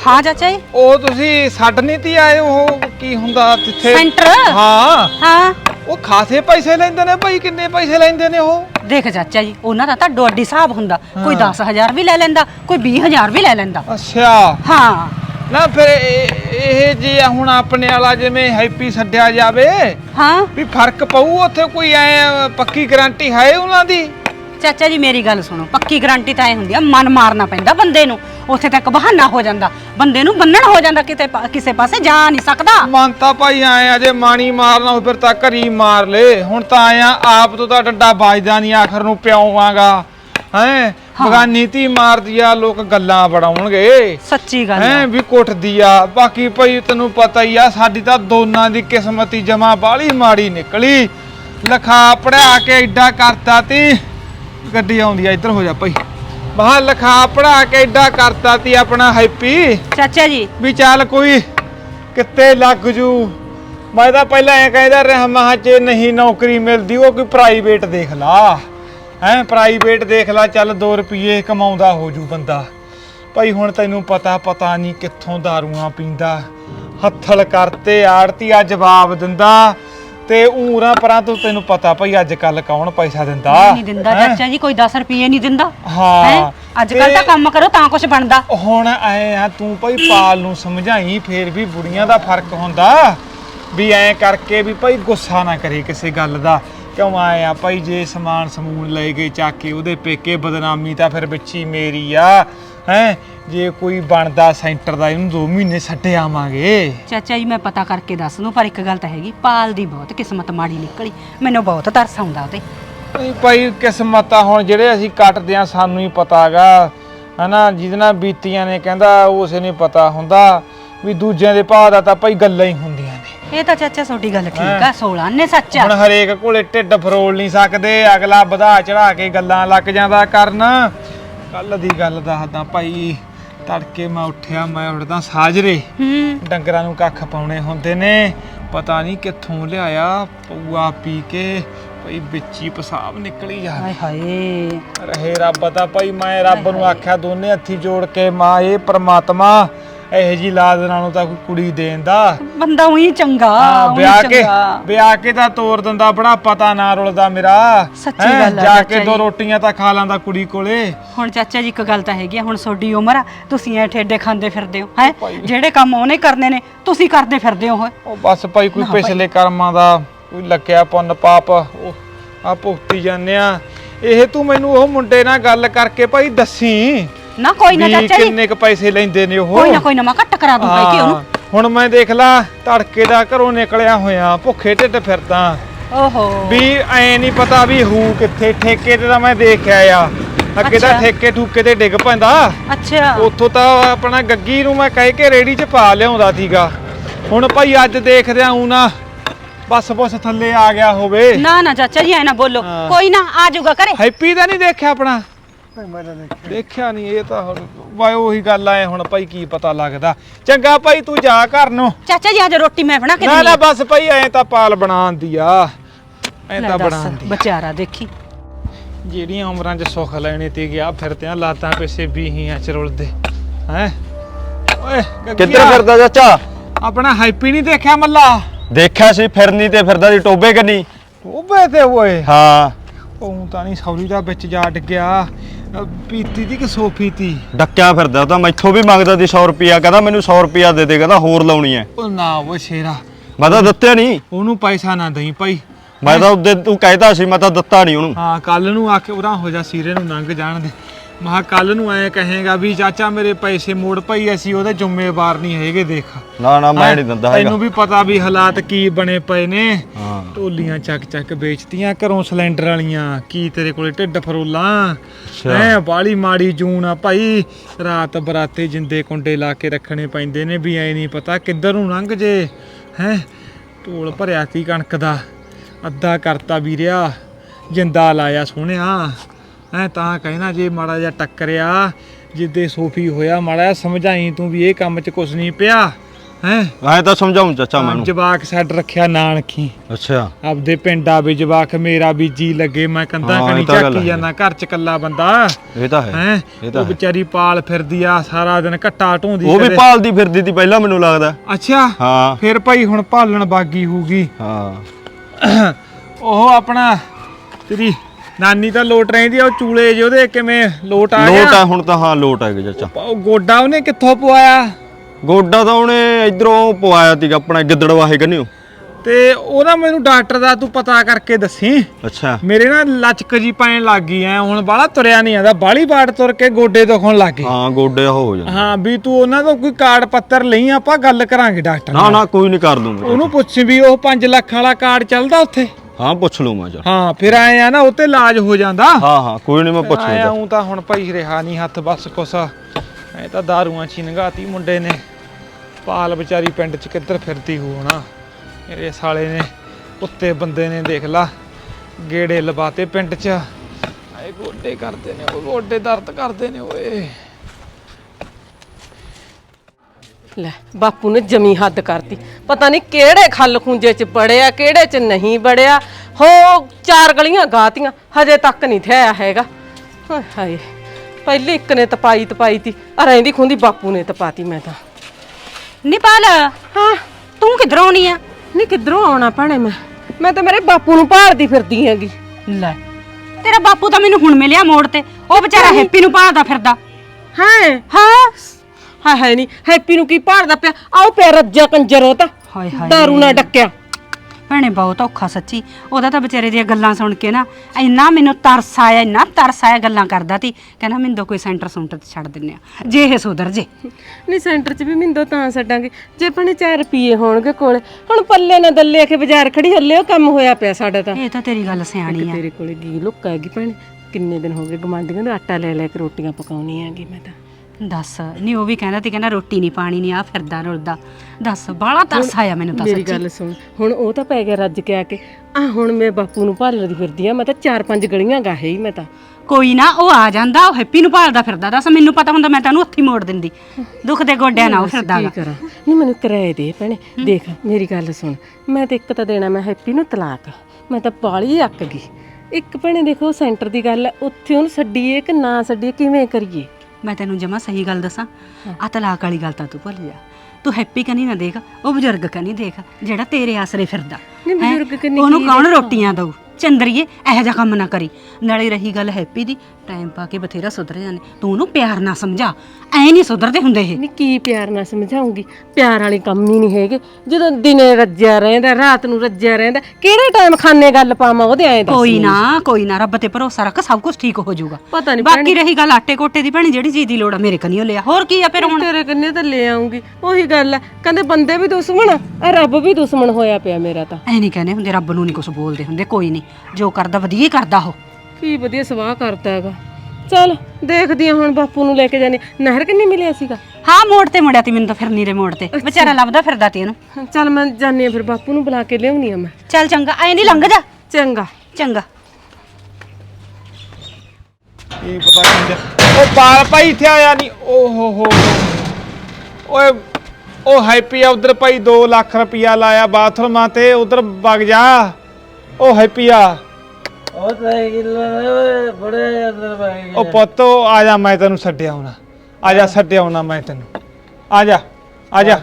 ਹਾਂ ਚਾਚਾ ਜੀ। ਉਹ ਤੁਸੀਂ ਛੱਡ ਨਹੀਂ ਤੀ ਆਏ ਉਹ ਕੀ ਹੁੰਦਾ ਤਿੱਥੇ ਸੈਂਟਰ? ਹਾਂ। ਹਾਂ। ਉਹ ਖਾਸੇ ਪੈਸੇ ਲੈਂਦੇ ਨੇ ਭਾਈ ਕਿੰਨੇ ਪੈਸੇ ਲੈਂਦੇ ਨੇ ਉਹ? ਦੇਖ ਚਾਚਾ ਜੀ ਉਹਨਾਂ ਦਾ ਤਾਂ ਡੋਡੀ ਹਿਸਾਬ ਹੁੰਦਾ। ਕੋਈ 10000 ਵੀ ਲੈ ਲੈਂਦਾ ਕੋਈ 20000 ਵੀ ਲੈ ਲੈਂਦਾ। ਅੱਛਾ। ਹਾਂ। ਨਾ ਫਿਰ ਇਹ ਇਹ ਜੀ ਹੁਣ ਆਪਣੇ ਵਾਲਾ ਜਿਵੇਂ ਹੈਪੀ ਛੱਡਿਆ ਜਾਵੇ ਹਾਂ। ਵੀ ਫ਼ਰਕ ਪਊ ਉੱਥੇ ਕੋਈ ਐ ਪੱਕੀ ਗਾਰੰਟੀ ਹੈ ਉਹਨਾਂ ਦੀ? ਚਾਚਾ ਜੀ ਮੇਰੀ ਗੱਲ ਸੁਣੋ। ਪੱਕੀ ਗਾਰੰਟੀ ਤਾਂ ਇਹ ਹੁੰਦੀ ਆ ਮਨ ਮਾਰਨਾ ਪੈਂਦਾ ਬੰਦੇ ਨੂੰ। ਉੱਥੇ ਤੱਕ ਬਹਾਨਾ ਹੋ ਜਾਂਦਾ। ਬੰਦੇ ਨੂੰ ਬੰਨਣ ਹੋ ਜਾਂਦਾ ਕਿਤੇ ਪਾ- ਕਿਸੇ ਪਾਸੇ ਜਾ ਨਹੀਂ ਸਕਦਾ। ਮਨ ਤਾਂ ਭਾਈ ਆਏ ਆ ਜੇ ਮਾਣੀ ਮਾਰਨਾ ਹੋਵੇ ਫਿਰ ਤਾਂ ਘਰੀ ਮਾਰ ਲੇ। ਹੁਣ ਤਾਂ ਆਇਆ ਆਪ ਤੋਂ ਤਾਂ ਡੱਡਾ ਵੱਜਦਾ ਨਹੀਂ ਆਖਰ ਨੂੰ ਪਿਆਵਾਂਗਾ ਹੈ? ਬਗਾਨੀ ਤੀ ਮਾਰਦੀ ਆ ਲੋਕ ਗੱਲਾਂ ਬੜਾਉਣਗੇ ਸੱਚੀ ਗੱਲ ਆ। ਹੈ ਵੀ ਕੁੱਟਦੀ ਆ। ਬਾਕੀ ਭਾਈ ਤੈਨੂੰ ਪਤਾ ਹੀ ਆ ਸਾਡੀ ਤਾਂ ਦੋਨਾਂ ਦੀ ਕਿਸਮਤ ਹੀ ਜਮਾ ਬਾਲੀ ਮਾੜੀ ਨਿਕਲੀ। ਲਖਾ ਪੜਿਆ ਕੇ ਐਡਾ ਕਰਤਾ ਤੀ। ਗੱਡੀ ਆਉਂਦੀ ਆ ਇੱਧਰ ਹੋ ਜਾ ਭਾਈ। ਮਹਾ ਲਖਾ ਪੜਾ ਕੇ ਐਡਾ ਕਰਤਾ ਤੀ ਆਪਣਾ ਹੈਪੀ ਚਾਚਾ ਜੀ। ਵੀ ਚੱਲ ਕੋਈ ਕਿੱਤੇ ਲੱਗ ਜੂ। ਮੈਂ ਤਾਂ ਪਹਿਲਾਂ ਐ ਕਹਿੰਦਾ ਰਿਹਾ ਮਹਾ ਜੇ ਨਹੀਂ ਨੌਕਰੀ ਮਿਲਦੀ ਉਹ ਕੋਈ ਪ੍ਰਾਈਵੇਟ ਦੇਖ ਲਾ। ਹੈ ਪ੍ਰਾਈਵੇਟ ਦੇਖ ਲਾ ਚੱਲ 2 ਰੁਪਏ ਕਮਾਉਂਦਾ ਹੋ ਜੂ ਬੰਦਾ। ਭਾਈ ਹੁਣ ਤੈਨੂੰ ਪਤਾ ਪਤਾ ਨਹੀਂ ਕਿੱਥੋਂ ਦਾਰੂਆਂ ਪੀਂਦਾ। ਹੱਥਲ ਕਰਤੇ ਆੜਤੀਆ ਜਵਾਬ ਦਿੰਦਾ। ਤੇ ਊਰਾਂ ਪਰਾਂ ਤੋਂ ਤੈਨੂੰ ਪਤਾ ਭਾਈ ਅੱਜ ਕੱਲ ਕੌਣ ਪੈਸਾ ਦਿੰਦਾ ਨਹੀਂ ਦਿੰਦਾ ਹੈਂ? ਚਾਚਾ ਜੀ ਕੋਈ 10 ਰੁਪਏ ਨਹੀਂ ਦਿੰਦਾ ਹਾਂ। ਹੈਂ? ਅੱਜ ਕੱਲ ਤਾਂ ਤੇ- ਕੰਮ ਕਰੋ ਤਾਂ ਕੁਝ ਬਣਦਾ ਹੁਣ ਆਏ ਆ ਤੂੰ ਭਾਈ ਪਾਲ ਨੂੰ ਸਮਝਾਈ ਫੇਰ ਵੀ ਬੁੜੀਆਂ ਦਾ ਫ਼ਰਕ ਹੁੰਦਾ ਵੀ ਐਂ ਕਰਕੇ ਵੀ ਭਾਈ ਗੁੱਸਾ ਨਾ ਕਰੇ ਕਿਸੇ ਗੱਲ ਦਾ ਕਿਉਂ ਆਏ ਆ ਭਾਈ ਜੇ ਸਮਾਨ ਸਮੂਨ ਲੈ ਗਏ ਚੱਕ ਕੇ ਉਹਦੇ ਪੇਕੇ ਬਦਨਾਮੀ ਤਾਂ ਫਿਰ ਵਿੱਚੀ ਮੇਰੀ ਆ ਹੈ ਜੇ ਕੋਈ ਬਣਦਾ ਸੈਂਟਰ ਦਾ ਇਹਨੂੰ 2 ਮਹੀਨੇ ਛੱਡ ਆਵਾਂਗੇ। ਚਾਚਾ ਜੀ ਮੈਂ ਪਤਾ ਕਰਕੇ ਦੱਸ ਦੂੰ ਪਰ ਇੱਕ ਗੱਲ ਤਾਂ ਹੈਗੀ ਪਾਲ ਦੀ ਬਹੁਤ ਕਿਸਮਤ ਮਾੜੀ ਨਿਕਲੀ ਮੈਨੂੰ ਬਹੁਤ ਤਰਸ ਆਉਂਦਾ ਉਹਤੇ ਨਹੀਂ ਭਾਈ ਕਿਸਮਤ ਆ ਹੁਣ ਜਿਹੜੇ ਅਸੀਂ ਕੱਟਦੇ ਆ ਸਾਨੂੰ ਹੀ ਪਤਾਗਾ ਹਨਾ ਜਿਹਦੇ ਨਾਲ ਬੀਤੀਆਂ ਨੇ ਕਹਿੰਦਾ ਉਸੇ ਨੇ ਪਤਾ ਹੁੰਦਾ ਵੀ ਦੂਜਿਆਂ ਦੇ ਭਾਅ ਦਾ ਤਾਂ ਭਾਈ ਗੱਲਾਂ ਹੀ ਹੁੰਦੀਆਂ ਨੇ। ਇਹ ਤਾਂ ਚਾਚਾ ਤੁਹਾਡੀ ਗੱਲ ਠੀਕ ਆ 16 ਨੇ ਸੱਚ ਹੁਣ ਆ ਹਰੇਕ ਕੋਲੇ ਢਿੱਡ ਫਰੋਲ ਨਹੀਂ ਸਕਦੇ ਅਗਲਾ ਵਧਾ ਚੜਾ ਕੇ ਗੱਲਾਂ ਲੱਗ ਜਾਂਦਾ ਕਰਨ। ਕੱਲ ਦੀ ਗੱਲ ਦੱਸਦਾ ਭਾਈ ਤੜਕੇ ਮੈਂ ਉੱਠਿਆ ਮੈਂ ਉੱਠਦਾ ਸਾਜਰੇ। ਹੂੰ। ਡੰਗਰਾਂ ਨੂੰ ਕੱਖ ਪਾਉਣੇ ਹੁੰਦੇ ਨੇ। ਪਤਾ ਨਹੀਂ ਕਿੱਥੋਂ ਲਿਆਇਆ ਪਊਆ ਪੀ ਕੇ ਭਾਈ ਵਿੱਚ ਪਿਸ਼ਾਬ ਨਿਕਲੀ ਜਾ ਹਾਏ ਹਾਏ। ਰਹੇ ਰੱਬ ਦਾ ਭਾਈ ਮੈਂ ਰੱਬ ਨੂੰ ਆਖਿਆ ਦੋਨੇ ਹੱਥੀ ਜੋੜ ਕੇ ਮਾਂ ਇਹ ਪ੍ਰਮਾਤਮਾ ਇਹੋ ਜੀ ਲਾਦ ਨਾਲੋਂ ਤਾਂ ਕੋਈ ਕੁੜੀ ਦੇਣ ਦਾ। ਬੰਦਾ ਉਹੀ ਚੰਗਾ ਹਾਂ ਊਂ ਵਿਆਹ ਕੇ ਚੰਗਾ। ਵਿਆਹ ਕੇ ਤਾਂ ਤੋਰ ਦਿੰਦਾ ਬੜਾ ਪਤਾ ਨਾ ਰੁਲਦਾ ਮੇਰਾ। ਸੱਚੀ ਹੈਂ, ਗੱਲ ਆ ਜਾ ਚਾਚਾ ਕੇ ਦੋ ਜੀ। ਰੋਟੀਆਂ ਤਾਂ ਖਾ ਲਾਂਦਾ ਕੁੜੀ ਕੋਲੇ। ਹੁਣ ਚਾਚਾ ਜੀ ਇੱਕ ਗੱਲ ਤਾਂ ਹੈਗੀ ਆ ਹੁਣ ਤੁਹਾਡੀ ਉਮਰ ਆ ਤੁਸੀਂ ਐ ਠੇਡੇ ਖਾਂਦੇ ਫਿਰਦੇ ਹੋ ਹੈ? ਜਿਹੜੇ ਕੰਮ ਉਹਨੇ ਕਰਨੇ ਨੇ ਤੁਸੀਂ ਕਰਦੇ ਫਿਰਦੇ ਹੋ ਉਹ ਬਸ ਭਾਈ ਕੋਈ ਪਿਛਲੇ ਕਰਮਾਂ ਦਾ ਕੋਈ ਲੱਗਿਆ ਪੁੰਨ ਪਾਪ ਉਹ ਆ ਭੁਗਤੀ ਜਾਂਦੇ ਆ। ਇਹ ਤੂੰ ਮੈਨੂੰ ਉਹ ਮੁੰਡੇ ਨਾਲ ਗੱਲ ਕਰਕੇ ਭਾਈ ਦੱਸੀ। ਨਾ ਕੋਈ ਨਾ ਵੀ ਚਾਚਾ ਜੀ। ਕਿੰਨੇ ਕ ਪੈਸੇ ਲੈਂਦੇ ਨੇ ਉਹ? ਕੋਈ ਨਾ ਕੋਈ ਨਾ ਮੈਂ ਘੱਟ ਕਰਾ ਦੂੰ ਭਾਈ ਕਿ ਉਹਨੂੰ ਹਾਂ, ਹੁਣ ਮੈਂ ਦੇਖ ਲਾ ਤੜਕੇ ਦਾ ਘਰੋਂ ਨਿਕਲਿਆ ਹੋਇਆ ਭੁੱਖੇ ਢਿੱਡ ਫਿਰਦਾ। ਓਹੋ। ਵੀ ਐ ਨਹੀਂ ਪਤਾ ਵੀ ਹੂ ਕਿੱਥੇ ਠੇਕੇ ਤੇ ਤਾਂ ਮੈਂ ਦੇਖਿਆ ਆ। ਅੱਗੇ ਤਾਂ ਅੱਛਾ। ਠੇਕੇ ਠੂਕੇ ਤੇ ਡਿੱਗ ਪੈਂਦਾ। ਅੱਛਾ। ਉੱਥੋਂ ਤਾਂ ਆਪਣਾ ਗੱਗੀ ਨੂੰ ਮੈਂ ਕਹਿ ਕੇ ਰੇੜੀ 'ਚ ਪਾ ਲਿਆਉਂਦਾ ਸੀਗਾ। ਹੁਣ ਭਾਈ ਅੱਜ ਦੇਖਦੇ ਆਉਂ ਨਾ ਬੱਸ ਬੁੱਸ ਥੱਲੇ ਆ ਗਿਆ ਹੋਵੇ। ਨਾ ਨਾ ਚਾਚਾ ਜੀ ਐ ਨਾ ਬੋਲੋ। ਹਾਂ। ਕੋਈ ਨਾ ਆ ਜਾਊਗਾ ਘਰੇ। ਹੈਪੀ ਦਾ ਨਹੀਂ ਦੇਖਿਆ ਆਪਣਾ? ਦੇਖਿਆ ਨਹੀਂ ਇਹ ਤਾਂ ਹੁਣ ਵਾਏ ਉਹੀ ਗੱਲ ਆਏ ਹੁਣ ਭਾਈ ਕੀ ਪਤਾ ਲੱਗਦਾ। ਚੰਗਾ ਭਾਈ ਤੂੰ ਜਾ ਘਰ ਨੂੰ। ਚਾਚਾ ਜੀ ਅੱਜ ਰੋਟੀ ਮੈਂ ਬਣਾ ਕੇ ਨਾ ਦਿੰਦੀ ਨਾ ਆ। ਬਸ ਭਾਈ ਐ ਤਾਂ ਪਾਲ ਬਣਾਉਂਦੀ ਆ। ਐ ਤਾਂ ਬਣਾਉਂਦੀ। ਵਿਚਾਰਾ ਦੇਖੀ। ਜਿਹੜੀਆਂ ਉਮਰਾਂ 'ਚ ਸੁੱਖ ਲੈਣੇ ਤੇ ਗਿਆ ਫਿਰਦੇ ਆ ਲਾਤਾਂ ਪਿੱਛੇ ਬੀਹੀਆਂ ਚ ਰੁਲਦੇ। ਹੈ? ਓਏ ਕਿੱਧਰ ਫਿਰਦਾ ਚਾਚਾ? ਆਪਣਾ ਹੈਪੀ ਨਹੀਂ ਦੇਖਿਆ ਮੱਲਾ? ਦੇਖਿਆ ਸੀ ਫਿਰਨੀ ਤੇ ਫਿਰਦਾ ਸੀ ਟੋਬੇ ਕੰਨੀ ਟੋਬੇ ਤੇ ਓਏ। ਹਾਂ। ਉਹ ਤਾਂ ਨਹੀਂ ਸੌਰੀ ਦਾ ਵਿੱਚ ਜਾ ਡਿੱਗਿਆ। ਪੀਤੀ ਦੀ ਕਿ ਸੋਫੀ ਤੀ ਡੱਕਿਆ ਫਿਰਦਾ ਉਹ ਤਾਂ ਮੈਥੋਂ ਵੀ ਮੰਗਦਾ ਸੀ 100 ਰੁਪਿਆ ਕਹਿੰਦਾ ਮੈਨੂੰ 100 ਰੁਪਿਆ ਦੇ ਦੇ ਕਹਿੰਦਾ ਹੋਰ ਲਾਉਣੀ ਐ। ਉਹ ਨਾ ਉਹ ਸ਼ੇਰਾ। ਮੈਂ ਤਾਂ ਦਿੱਤੇ ਨਹੀਂ ਉਹਨੂੰ ਪੈਸਾ ਨਾ ਦਈ ਭਾਈ। ਮੈਂ ਤਾਂ ਉਹਦੇ ਤੂੰ ਕਹਿਤਾ ਸੀ ਮੈਂ ਤਾਂ ਦਿੱਤਾ ਨਹੀਂ ਉਹਨੂੰ। ਹਾਂ ਕੱਲ ਨੂੰ ਆ ਕੇ ਉਰਾਂ ਹੋ ਜਾ ਸੀਰੇ ਨੂੰ ਲੰਘ ਜਾਣ ਦੇ। ਮਹਾ ਕੱਲ ਨੂੰ ਐ ਕਹੇਗਾ ਵੀ ਚਾਚਾ ਮੇਰੇ ਪੈਸੇ ਮੋੜ ਪਈ ਅਸੀਂ ਉਹਦੇ ਜ਼ਿੰਮੇਵਾਰ ਨਹੀਂ ਹੈਗੇ ਦੇਖ। ਨਾ ਨਾ ਮੈਂ ਨਹੀਂ ਦਿੰਦਾ ਹੈਗਾ। ਤੈਨੂੰ ਵੀ ਪਤਾ ਵੀ ਹਾਲਾਤ ਕੀ ਬਣੇ ਪਏ ਨੇ। ਹਾਂ। ਢੋਲੀਆਂ ਚੱਕ ਚੱਕ ਵੇਚਤੀਆਂ ਘਰੋਂ ਸਿਲੰਡਰ ਵਾਲੀਆਂ। ਕੀ ਤੇਰੇ ਕੋਲੇ ਢਿੱਡ ਫਰੋਲਾਂ? ਅੱਛਾ। ਐ ਬਾਲੀ ਮਾੜੀ ਜੂਨ ਆ ਭਾਈ। ਰਾਤ ਬਰਾਤੇ ਜਿੰਦੇ ਕੁੰਡੇ ਲਾ ਕੇ ਰੱਖਣੇ ਪੈਂਦੇ ਨੇ ਵੀ ਐ ਨਹੀਂ ਪਤਾ ਕਿੱਧਰ ਨੂੰ ਲੰਘ ਜੇ। ਹੈ? ਢੋਲ ਭਰਿਆ ਤੀ ਕਣਕ ਦਾ। ਅੱਧਾ ਕਰਤਾ ਵੀਰਿਆ। ਜਿੰਦਾ ਲਾਇਆ ਸੋਹਣਿਆ। ਐ ਤਾਂ ਕਹਿਣਾ ਜੇ ਮਾੜਾ ਜਿਹਾ ਟੱਕਰਿਆ ਜਿੱਦੇ ਸੋਫੀ ਹੋਇਆ ਮਾੜਾ ਜਿਹਾ ਸਮਝਾਈ ਤੂੰ ਵੀ ਇਹ ਕੰਮ 'ਚ ਕੁਛ ਨਹੀਂ ਪਿਆ ਹੈ? ਐਂ ਤਾਂ ਸਮਝਾਉਂ ਚਾਚਾ ਮੈਨੂੰ। ਜਵਾਕ ਛੱਡ ਰੱਖਿਆ ਨਾਨਖੀ ਅੱਛਾ। ਆਪਦੇ ਪਿੰਡ ਆ ਵੀ ਜਵਾਕ ਮੇਰਾ ਵੀ ਜੀ ਲੱਗੇ ਮੈਂ ਕੰਦਾ ਹਾਂ, ਕਣੀ ਹੈ। ਜਾਂਦਾ ਘਰ ਚ ਕੱਲਾ ਬੰਦਾ। ਇਹ ਤਾਂ ਹੈ ਹੈ? ਇਹ ਤਾਂ ਉਹ ਹੈ। ਵਿਚਾਰੀ ਪਾਲ ਫਿਰਦੀ ਆ ਸਾਰਾ ਦਿਨ ਘੱਟਾ ਢੋਂਦੀ ਉਹ ਵੀ। ਪਾਲਦੀ ਫਿਰਦੀ ਤੀ ਪਹਿਲਾਂ ਮੈਨੂੰ ਲੱਗਦਾ। ਅੱਛਾ? ਹਾਂ। ਫਿਰ ਭਾਈ ਹੁਣ ਪਾਲਣ ਬਾਗੀ ਹੋਊਗੀ। ਹਾਂ। ਉਹ ਆਪਣਾ ਤੇਰੀ ਨਾਨੀ ਤਾਂ ਲੋਟ ਰਹਿੰਦੀ ਆ ਉਹ ਚੂਲੇ ਜਿਹੇ ਉਹਦੇ ਕਿਵੇਂ ਲੋਟ ਆ ਲੋਟ ਗਿਆ ਆ ਹੁਣ ਤਾਂ ਹਾਂ ਲੋਟ ਆ ਗਿਆ ਚਾਚਾ। ਉਹ ਗੋਡਾ ਉਹਨੇ ਕਿੱਥੋਂ ਪਵਾਇਆ? ਗੋਡਾ ਤਾਂ ਉਹਨੇ ਇਧਰੋਂ ਪਵਾਇਆ ਤੀਗਾ ਆਪਣਾ ਗਿੱਦੜਵਾਹੇ ਕੰਨਿਓ। ਤੇ ਉਹ ਨਾ ਮੈਨੂੰ ਡਾਕਟਰ ਦਾ ਤੂੰ ਪਤਾ ਕਰਕੇ ਦੱਸੀ। ਅੱਛਾ। ਮੇਰੇ ਨਾ ਲਚਕ ਜੀ ਪੈਣ ਲੱਗ ਗਈ ਐ ਹੁਣ ਬਾਹਲਾ ਤੁਰਿਆ ਨਹੀਂ ਆਂਦਾ ਬਾਹਲੀ ਬਾੜ ਤੁਰ ਕੇ ਗੋਡੇ ਦੁਖਣ ਲੱਗ ਗਏ। ਹਾਂ ਗੋਡੇ ਹੋ ਜਾਂਦੇ। ਹਾਂ ਵੀ ਤੂੰ ਉਹਨਾਂ ਤੋਂ ਕੋਈ ਕਾਰਡ ਪੱਤਰ ਲਈ ਆਪਾਂ ਗੱਲ ਕਰਾਂਗੇ ਡਾਕਟਰ ਨਾ ਨਾ ਕੋਈ ਨਹੀਂ ਕਰ ਦੂੰਗਾ ਉਹਨੂੰ ਪੁੱਛ ਵੀ ਉਹ 5 ਲੱਖ ਵਾਲਾ ਕਾਰਡ ਚੱਲਦਾ ਉੱਥੇ? ਹਾਂ ਪੁੱਛ ਲੂ ਮੈਂ ਚੱਲ। ਹਾਂ ਫਿਰ ਆਏ ਆ ਨਾ ਉੱਤੇ ਇਲਾਜ ਹੋ ਜਾਂਦਾ। ਹਾਂ ਹਾਂ ਕੋਈ ਨਹੀਂ ਮੈਂ ਪੁੱਛ ਆਇਆ ਲੂੰਗਾ ਹੂੰ ਤਾਂ ਹੁਣ ਭਾਈ ਰਿਹਾ ਨਹੀਂ ਹੱਥ ਬਸ ਕੁਛ। ਐ ਤਾਂ ਦਾਰੂਆਂ ਚ ਹੀ ਨਗਾਤੀ ਮੁੰਡੇ ਨੇ। ਪਾਲ ਵਿਚਾਰੀ ਪਿੰਡ ਚ ਕਿੱਧਰ ਫਿਰਦੀ ਹੋਣਾ। ਮੇਰੇ ਸਾਲੇ ਨੇ ਉੱਤੇ ਬੰਦੇ ਨੇ ਦੇਖ ਲਾ ਗੇੜੇ ਲਵਾਤੇ ਪਿੰਡ ਚ। ਆਏ ਗੋਡੇ ਕਰਦੇ ਨੇ ਉਹ ਗੋਡੇ ਦਰਦ ਕਰਦੇ ਨੇ ਓਏ। ਲੈ ਬਾਪੂ ਨੇ ਜਮੀ ਹੱਦ ਕਰਤੀ। ਪਤਾ ਨਹੀਂ ਕਿਹੜੇ ਖੱਲ ਖੁੰਝੇ ਚ ਬੜਿਆ ਕਿਹੜੇ ਚ ਨਹੀਂ ਬੜਿਆ ਹੋ ਚਾਰ ਗਲੀਆਂ ਗਾਤੀਆਂ ਹਜੇ ਤੱਕ ਨਹੀਂ ਥਿਆ ਹੈਗਾ। ਹਾਏ ਹਾਏ ਪਹਿਲੇ ਇੱਕ ਨੇ ਤਪਾਈ ਤਪਾਈ ਤੀ ਰਹਿੰਦੀ ਖੁੰਦੀ ਬਾਪੂ ਨੇ ਤਪਾਤੀ ਮੈਂ ਤਾਂ। ਨਿਪਾਲ ਹਾਂ। ਤੂੰ ਕਿੱਧਰੋਂ ਆਉਣੀ ਆ? ਨਹੀਂ ਕਿੱਧਰੋਂ ਆਉਣਾ ਭੈਣੇ ਮੈਂ? ਮੈਂ ਤਾਂ ਮੇਰੇ ਬਾਪੂ ਨੂੰ ਭਾਲਦੀ ਫਿਰਦੀ ਹੈਗੀ। ਲੈ ਤੇਰਾ ਬਾਪੂ ਤਾਂ ਮੈਨੂੰ ਹੁਣ ਮਿਲਿਆ ਮੋੜ ਤੇ ਉਹ ਵਿਚਾਰਾ ਹੈਪੀ ਨੂੰ ਭਾਲਦਾ ਫਿਰਦਾ। ਹੈ? ਹਾਂ। ਹਾਏ ਹਾਏ ਨਹੀਂ ਹੈਪੀ ਨੂੰ ਕੀ ਭਾਲਦਾ ਪਿਆ? ਆਓ ਪਿਆ ਰੱਜਾ ਕੰਜਰ ਉਹ ਤਾਂ। ਹਾਏ ਹਾਏ ਦਾਰੂ ਨਾਲ ਡੱਕਿਆ। ਭੈਣੇ ਬਹੁਤ ਔਖਾ ਸੱਚੀ। ਉਹਦਾ ਤਾਂ ਵਿਚਾਰੇ ਦੀਆਂ ਗੱਲਾਂ ਸੁਣ ਕੇ ਨਾ ਇੰਨਾ ਮੈਨੂੰ ਤਰਸ ਆਇਆ ਇੰਨਾ ਤਰਸ ਆਇਆ ਗੱਲਾਂ ਕਰਦਾ ਤੀ। ਕਹਿੰਦਾ ਮੈਨੂੰ ਕੋਈ ਸੈਂਟਰ ਸੁੰਟਰ ਤੇ ਛੱਡ ਦਿੰਨੇ ਆ। ਜੇ ਇਹ ਸੁਧਰ ਜੇ। ਨਹੀਂ ਸੈਂਟਰ 'ਚ ਵੀ ਮਿੰਦੋ ਤਾਂ ਛੱਡਾਂਗੇ। ਜੇ ਭਣੇ 4 ਰੁਪਏ ਹੋਣਗੇ ਕੋਲੇ ਹੁਣ ਪੱਲੇ ਨਾ ਦੱਲੇ ਆ ਕੇ ਬਾਜ਼ਾਰ ਖੜੀ ਹੱਲੇ ਉਹ ਕੰਮ ਹੋਇਆ ਪਿਆ ਸਾਡਾ ਤਾਂ। ਇਹ ਤਾਂ ਤੇਰੀ ਗੱਲ ਸਿਆਣੀ ਆ। ਤੇਰੇ ਕੋਲੇ ਕੀ ਲੁੱਕ ਹੈਗੀ ਭੈਣੇ? ਕਿੰਨੇ ਦਿਨ ਹੋ ਗਏ ਗਮਾਂਡੀਆਂ ਦਾ ਆਟਾ ਲੈ ਲੈ ਕੇ ਰੋਟੀਆਂ ਪਕਾਉਣੀਆਂ ਹੈਗੀ ਮੈਂ ਤਾਂ। ਦੱਸ ਨਹੀਂ ਉਹ ਵੀ ਕਹਿੰਦਾ ਤੀ ਕਹਿੰਦਾ ਰੋਟੀ ਨਹੀਂ ਪਾਣੀ ਨਹੀਂ ਆ ਫਿਰਦਾ ਰੁਲਦਾ। ਦੱਸ ਬਾਹਲਾ ਤਰਸ ਆਇਆ ਮੈਨੂੰ ਤਾਂ ਮੇਰੀ ਸੱਚੀ। ਗੱਲ ਸੁਣ ਹੁਣ ਉਹ ਤਾਂ ਪੈ ਗਿਆ ਰੱਜ ਕੇ ਆ ਕੇ ਆ ਹੁਣ ਮੈਂ ਬਾਪੂ ਨੂੰ ਭਾਲਦੀ ਫਿਰਦੀ ਆ ਮੈਂ ਤਾਂ ਚਾਰ ਪੰਜ ਗਲੀਆਂ ਗਾਹੇ ਹੀ ਮੈਂ ਤਾਂ। ਕੋਈ ਨਾ ਉਹ ਆ ਜਾਂਦਾ ਉਹ ਹੈਪੀ ਨੂੰ ਭਾਲਦਾ ਫਿਰਦਾ ਦੱਸ ਮੈਨੂੰ ਪਤਾ ਹੁੰਦਾ ਮੈਂ ਤੈਨੂੰ ਹੱਥੀ ਮੋੜ ਦਿੰਦੀ। ਦੁੱਖ ਦੇ ਗੋਡਿਆਂ ਨਾਲ ਉਹ ਫਿਰਦਾ ਕੀ ਗਾ। ਕਰਾਂ? ਨਹੀਂ ਮੈਨੂੰ ਕਿਰਾਏ ਦੇ ਭੈਣੇ ਦੇਖ ਮੇਰੀ ਗੱਲ ਸੁਣ ਮੈਂ ਤਾਂ ਇੱਕ ਤਾਂ ਦੇਣਾ ਮੈਂ ਹੈਪੀ ਨੂੰ ਤਲਾਕ ਮੈਂ ਤਾਂ ਬਾਲੀ ਅੱਕ ਗਈ। ਇੱਕ ਭੈਣੇ ਦੇਖੋ ਸੈਂਟਰ ਦੀ ਗੱਲ ਹੈ ਉੱਥੇ ਉਹਨੂੰ ਛੱਡੀਏ ਕਿ ਨਾ ਛੱਡੀਏ ਕਿਵੇਂ ਕਰੀਏ? ਮੈਂ ਤੈਨੂੰ ਜਮਾ ਸਹੀ ਗੱਲ ਦੱਸਾਂ। ਆ ਤਲਾਕ ਵਾਲੀ ਗੱਲ ਤਾਂ ਤੂੰ ਭੁੱਲ ਜਾ। ਤੂੰ ਹੈਪੀ ਕਨੀ ਨਾ ਦੇਖ ਉਹ ਬਜ਼ੁਰਗ ਕਨੀ ਦੇਖ ਜਿਹੜਾ ਤੇਰੇ ਆਸਰੇ ਫਿਰਦਾ। ਨਹੀਂ, ਹੈਂ? ਬਜ਼ੁਰਗ ਕਨੀ ਉਹਨੂੰ ਕੌਣ ਰੋਟੀਆਂ ਦਊ? ਚੰਦਰੀਏ ਇਹੋ ਜਿਹਾ ਕੰਮ ਨਾ ਕਰੀ। ਨਾਲੇ ਰਹੀ ਗੱਲ ਹੈਪੀ ਦੀ ਟਾਈਮ ਪਾ ਕੇ ਬਥੇਰਾ ਸੁਧਰ ਜਾਂਦੇ। ਤੂੰ ਉਹਨੂੰ ਪਿਆਰ ਨਾਲ ਸਮਝਾ। ਐ ਨਹੀਂ ਸੁਧਰਦੇ ਹੁੰਦੇ ਇਹ। ਨਹੀਂ ਕੀ ਪਿਆਰ ਨਾਲ ਸਮਝਾਉਂਗੀ? ਪਿਆਰ ਵਾਲੀ ਕੰਮ ਹੀ ਨਹੀਂ ਹੈਗੇ। ਜਦੋਂ ਦਿਨੇ ਰੱਜਿਆ ਰਹਿੰਦਾ ਰਾਤ ਨੂੰ ਰੱਜਿਆ ਰਹਿੰਦਾ ਕਿਹੜੇ ਟਾਈਮ ਖਾਣੇ ਗੱਲ ਪਾਵਾਂ ਉਹਦੇ ਐਂ ਦੱਸ ਕੋਈ ਨਾ ਕੋਈ ਨਾ ਰੱਬ ਤੇ ਭਰੋਸਾ ਰੱਖ ਸਭ ਕੁਝ ਠੀਕ ਹੋ ਜਾਊਗਾ। ਪਤਾ ਨਹੀਂ ਬਾਕੀ ਰਹੀ ਗੱਲ ਆਟੇ ਕੋਟੇ ਦੀ ਭੈਣੇ ਜਿਹੜੀ ਚੀਜ਼ ਦੀ ਲੋੜ ਆ ਮੇਰੇ ਕਨੀ ਲਿਆ। ਹੋਰ ਕੀ ਆ ਫਿਰ ਹੁਣ? ਤੇਰੇ ਕੰਨੇ ਤਾਂ ਲੈ ਆਉਂਗੀ ਉਹੀ ਗੱਲ ਹੈ ਕਹਿੰਦੇ ਬੰਦੇ ਵੀ ਦੁਸ਼ਮਣ ਆ ਰੱਬ ਵੀ ਦੁਸ਼ਮਣ ਹੋਇਆ ਪਿਆ ਮੇਰਾ ਤਾਂ। ਐ ਨਹੀਂ ਕਹਿੰਦੇ ਹੁੰਦੇ ਰੱਬ ਨੂੰ ਨਹੀਂ ਕੁਝ ਬੋਲਦੇ ਹੁੰਦੇ ਕੋਈ ਨਹੀਂ ਜੋ ਕਰਦਾ ਵਧੀਆ ਹੀ ਕਰਦਾ ਉਹ। ਕੀ ਵਧੀਆ ਸਵਾਹ ਕਰਦਾ ਹੈਗਾ। ਚਲ ਦੇਖਦੀ ਹਾਂ ਹੁਣ ਬਾਪੂ ਨੂੰ ਲੈ ਕੇ ਜਾਣੀ ਨਹਿਰ ਕਿੰਨੀ ਮਿਲਿਆ ਸੀਗਾ? ਹਾਂ ਮੋੜ ਤੇ ਮੁੜਿਆ ਤੀ ਮੈਨੂੰ ਤਾਂ ਫਿਰਨੀ ਦੇ ਮੋੜ ਤੇ। ਵਿਚਾਰਾ ਲੱਭਦਾ ਫਿਰਦਾ ਤੀ ਇਹਨੂੰ। ਚਲ ਮੈਂ ਜਾਣੀ ਆ ਫਿਰ ਬਾਪੂ ਨੂੰ ਬੁਲਾ ਕੇ ਲਿਆਉਣੀ ਆ ਮੈਂ। ਚੱਲ ਚੰਗਾ ਐ ਨਹੀਂ ਲੰਘ ਜਾ। ਚੰਗਾ। ਚੰਗਾ। ਕੀ ਪਤਾ ਨਹੀਂ ਉਹ ਬਾਲ ਭਾਈ ਇੱਥੇ ਆਇਆ ਨਹੀਂ ਓ ਹੋ ਹੋ। ਓਏ ਉਹ ਹੈਪੀ ਆ ਉਧਰ ਭਾਈ 2 ਲੱਖ ਰੁਪਿਆ ਲਾਇਆ ਬਾਥਰੂਮਾਂ ਤੇ ਉਧਰ ਵਗ ਜਾ। ਉਹ ਹੈਪੀ ਆ ਉਹ ਤਾਂ ਕਿਲੋ ਬੜੇ ਅੰਦਰ ਬੈ ਉਹ ਪੁੱਤ ਉਹ ਆ ਜਾ ਮੈਂ ਤੈਨੂੰ ਛੱਡਿਆ ਆਉਣਾ ਆ ਜਾ ਛੱਡਿਆ ਆਉਣਾ ਮੈਂ ਤੈਨੂੰ। ਆ ਜਾ ਆ ਜਾ।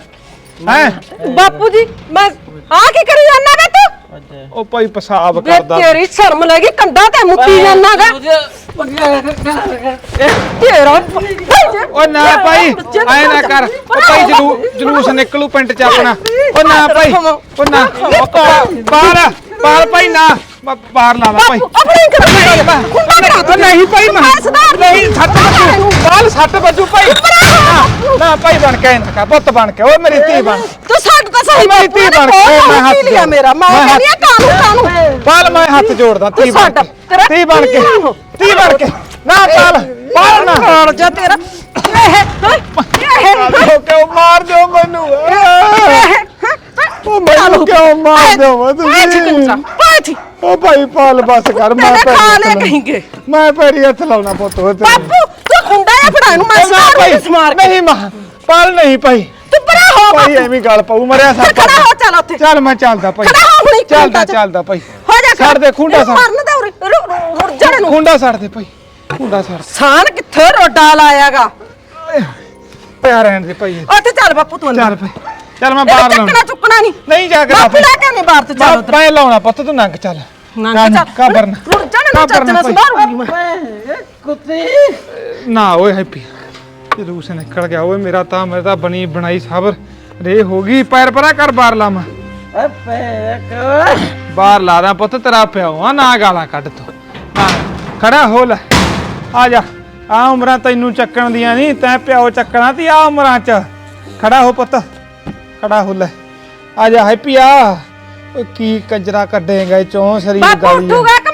ਹੈ? ਬਾਪੂ ਜੀ ਮੈਂ ਆ ਕੀ ਕਰੀ ਜਾਂਦਾ ਵੇ ਤੂੰ? ਉਹ ਭਾਈ ਪਿਸ਼ਾਬ ਵੇ ਕਰਦਾ। ਤੇਰੀ ਸ਼ਰਮ ਲੱਗੀ ਕੰਡਾ ਤੇ ਮੁੱਤੀ ਜਾਂਦਾਗਾ ਤੇਰਾ ਉਹ ਨਾ ਭਾਈ ਐ ਨਾ ਕਰ। ਉਹ ਭਾਈ ਜਲੂ ਜਲੂਸ ਨਿਕਲੂ ਪਿੰਡ ਚ ਆਪਣਾ। ਉਹ ਨਾ ਭਾਈ ਉਹ ਨਾ। ਉਹ ਬਾਹਰ ਬਾਹਰ ਭਾਈ ਨਾ। ਬ- ਬਾਹਰ ਲਾ ਲਾ ਭਾਈ। ਆਪਣੇ ਕਰ ਉਹ ਨਹੀਂ ਭਾਈ ਮੈਂ ਨਹੀਂ ਸੱਟ ਵੱਜੂ। ਬਾਲ ਸੱਟ ਵੱਜੂ ਭਾਈ। ਨਾ, ਨਾ ਭਾਈ ਬਣ ਕੇ ਨਾ ਕਰ। ਪੁੱਤ ਬਣ ਕੇ। ਓਏ ਮੇਰੀ ਧੀ ਬਣ। ਤਾਂ ਸਹੀ ਮੇਰੀ ਧੀ ਬਣ ਕੇ ਮੈਂ ਹੱਥ ਲਿਆ ਮੇਰਾ ਮੈਂ ਮੈਂ ਕਹਿੰਦੀ ਆ ਕਾਨੂੰ ਕਾਨੂੰ ਬਾਲ ਮੈਂ ਹੱਥ ਜੋੜਦਾ ਧੀ ਬਣ ਕੇ ਧੀ ਬਣ ਕੇ। ਧੀ ਬਣ ਕੇ ਨਾ ਬਾਲ ਬਾਲ ਨਾ। ਕਾਲ ਜਾ ਤੇਰਾ। ਇਹ ਇਹ ਕਿਉਂ ਮਾਰ ਦਿਓ ਮੈਨੂੰ? ਉਹ ਮੈਨੂੰ ਕਿਉਂ ਮਾਰ ਦਿਓ ਤੁਸੀਂ ਥੀ ਉਹ ਭਾਈ ਪਾਲ ਬਸ ਕਰ ਮੈਂ ਪੈਰੀ ਖਾ ਲੈ। ਕਹੀਂਗੇ। ਮੈਂ ਪੈਰੀ ਹੱਥ ਲਾਉਣਾ ਪੁੱਤ ਬਾਪੂ ਤੂੰ ਖੁੰਡਾ ਆ ਫੜਾ ਇਹਨੂੰ ਮੈਂ ਨਾ ਭਾਈ ਸਮਾਰ ਕੇ। ਨਹੀਂ ਮਾਂ ਪਾਲ ਨਹੀਂ ਭਾਈ। ਤੂੰ ਪਰਾ ਹੋ ਭਾਈ ਐਵੇਂ ਗੱਲ ਪਾਉ ਮਰਿਆ ਸੱਪ ਖੜਾ ਹੋ ਚੱਲ ਉੱਥੇ। ਚੱਲ ਮੈਂ ਚੱਲਦਾ ਭਾਈ। ਖੜਾ ਹੋ ਹੁਣੀ ਚੱਲਦਾ। ਚੱਲਦਾ ਭਾਈ। ਹੋ ਜਾ ਛੱਡ ਦੇ ਖੁੰਡਾ ਛੱਡ ਮਰਨ ਦੇ ਉਰੇ ਮੁਰ ਜਾਣ ਨੂੰ। ਖੁੰਡਾ ਛੱਡ ਦੇ ਭਾਈ ਖੁੰਡਾ ਛੱਡ ਸਾਨ ਕਿੱਥੇ ਰੋਡਾ ਲਾਇਆਗਾ? ਪਿਆ ਰਹਿਣ ਦੇ ਭਾਈ। ਉੱਥੇ ਚੱਲ ਬਾਪੂ ਤੂੰ ਅੰਦਰ। ਚੱਲ ਭਾਈ। ਚੱਲ ਮੈਂ ਬਾਹਰ ਚੱਕਣਾ ਲਾਉਣਾ। ਚੁੱਕਣਾ ਨਹੀਂ। ਨਹੀਂ ਜਾ ਕੇ ਬਾਪੂ ਲੈ ਕੇ ਨਹੀਂ ਬਾਹਰ ਤੇ ਚੱਲ ਉੱਧਰ। ਮੈਂ ਲਾਉਣਾ ਪੁੱਤ ਤੂੰ ਨੰਗ ਚੱਲ। ਨੰਗ ਚੱਲ। ਕਾਬਰ ਨਾ। ਰੁੜ ਜਾਣ ਭਾਈ। ਸੰਭਾਲੂਗੀ ਮੈਂ। ਕੁੱਤੀ। ਨਾ ਓਏ ਹੈਪੀ। ਜਲੂਸ ਨਿਕਲ ਗਿਆ। ਓਏ ਮੇਰਾ ਤਾਂ ਮੇਰੇ ਤਾਂ ਬਣੀ ਬਣਾਈ ਸਬਰ। ਰੇ ਹੋ ਗਈ। ਪੈਰ ਪਰਾ ਕਰ ਬਾਹਰ ਲਾਵਾਂ ਆ ਪੈ ਕੋ ਬਾਹਰ ਲਾ ਦਾਂ ਪੁੱਤ ਤੇਰਾ ਪਿਓ। ਆ ਨਾ ਗਾਲਾਂ ਕੱਢ ਤੂੰ। ਖੜਾ ਹੋ ਲੈ। ਆ ਜਾ। ਆ ਉਮਰਾਂ ਤੈਨੂੰ ਚੱਕਣ ਦੀਆਂ ਨਹੀਂ ਤੈਂ ਪਿਓ ਚੱਕਣਾ ਤੀ ਆ ਉਮਰਾਂ ਚ। ਖੜਾ ਹੋ ਪੁੱਤ। ਖੜਾ ਹੋ ਲੈ। ਆ ਜਾ ਹੈਪੀ ਆ। ਓਏ ਕੀ ਕੰਜਰਾ ਕੱਢੇਗਾ ਚੋਂ ਸਰੀਰ ਬਾਪੂ ਗਾਲੀ। ਉੱਠੂਗਾ ਕਿ ਮੈਂ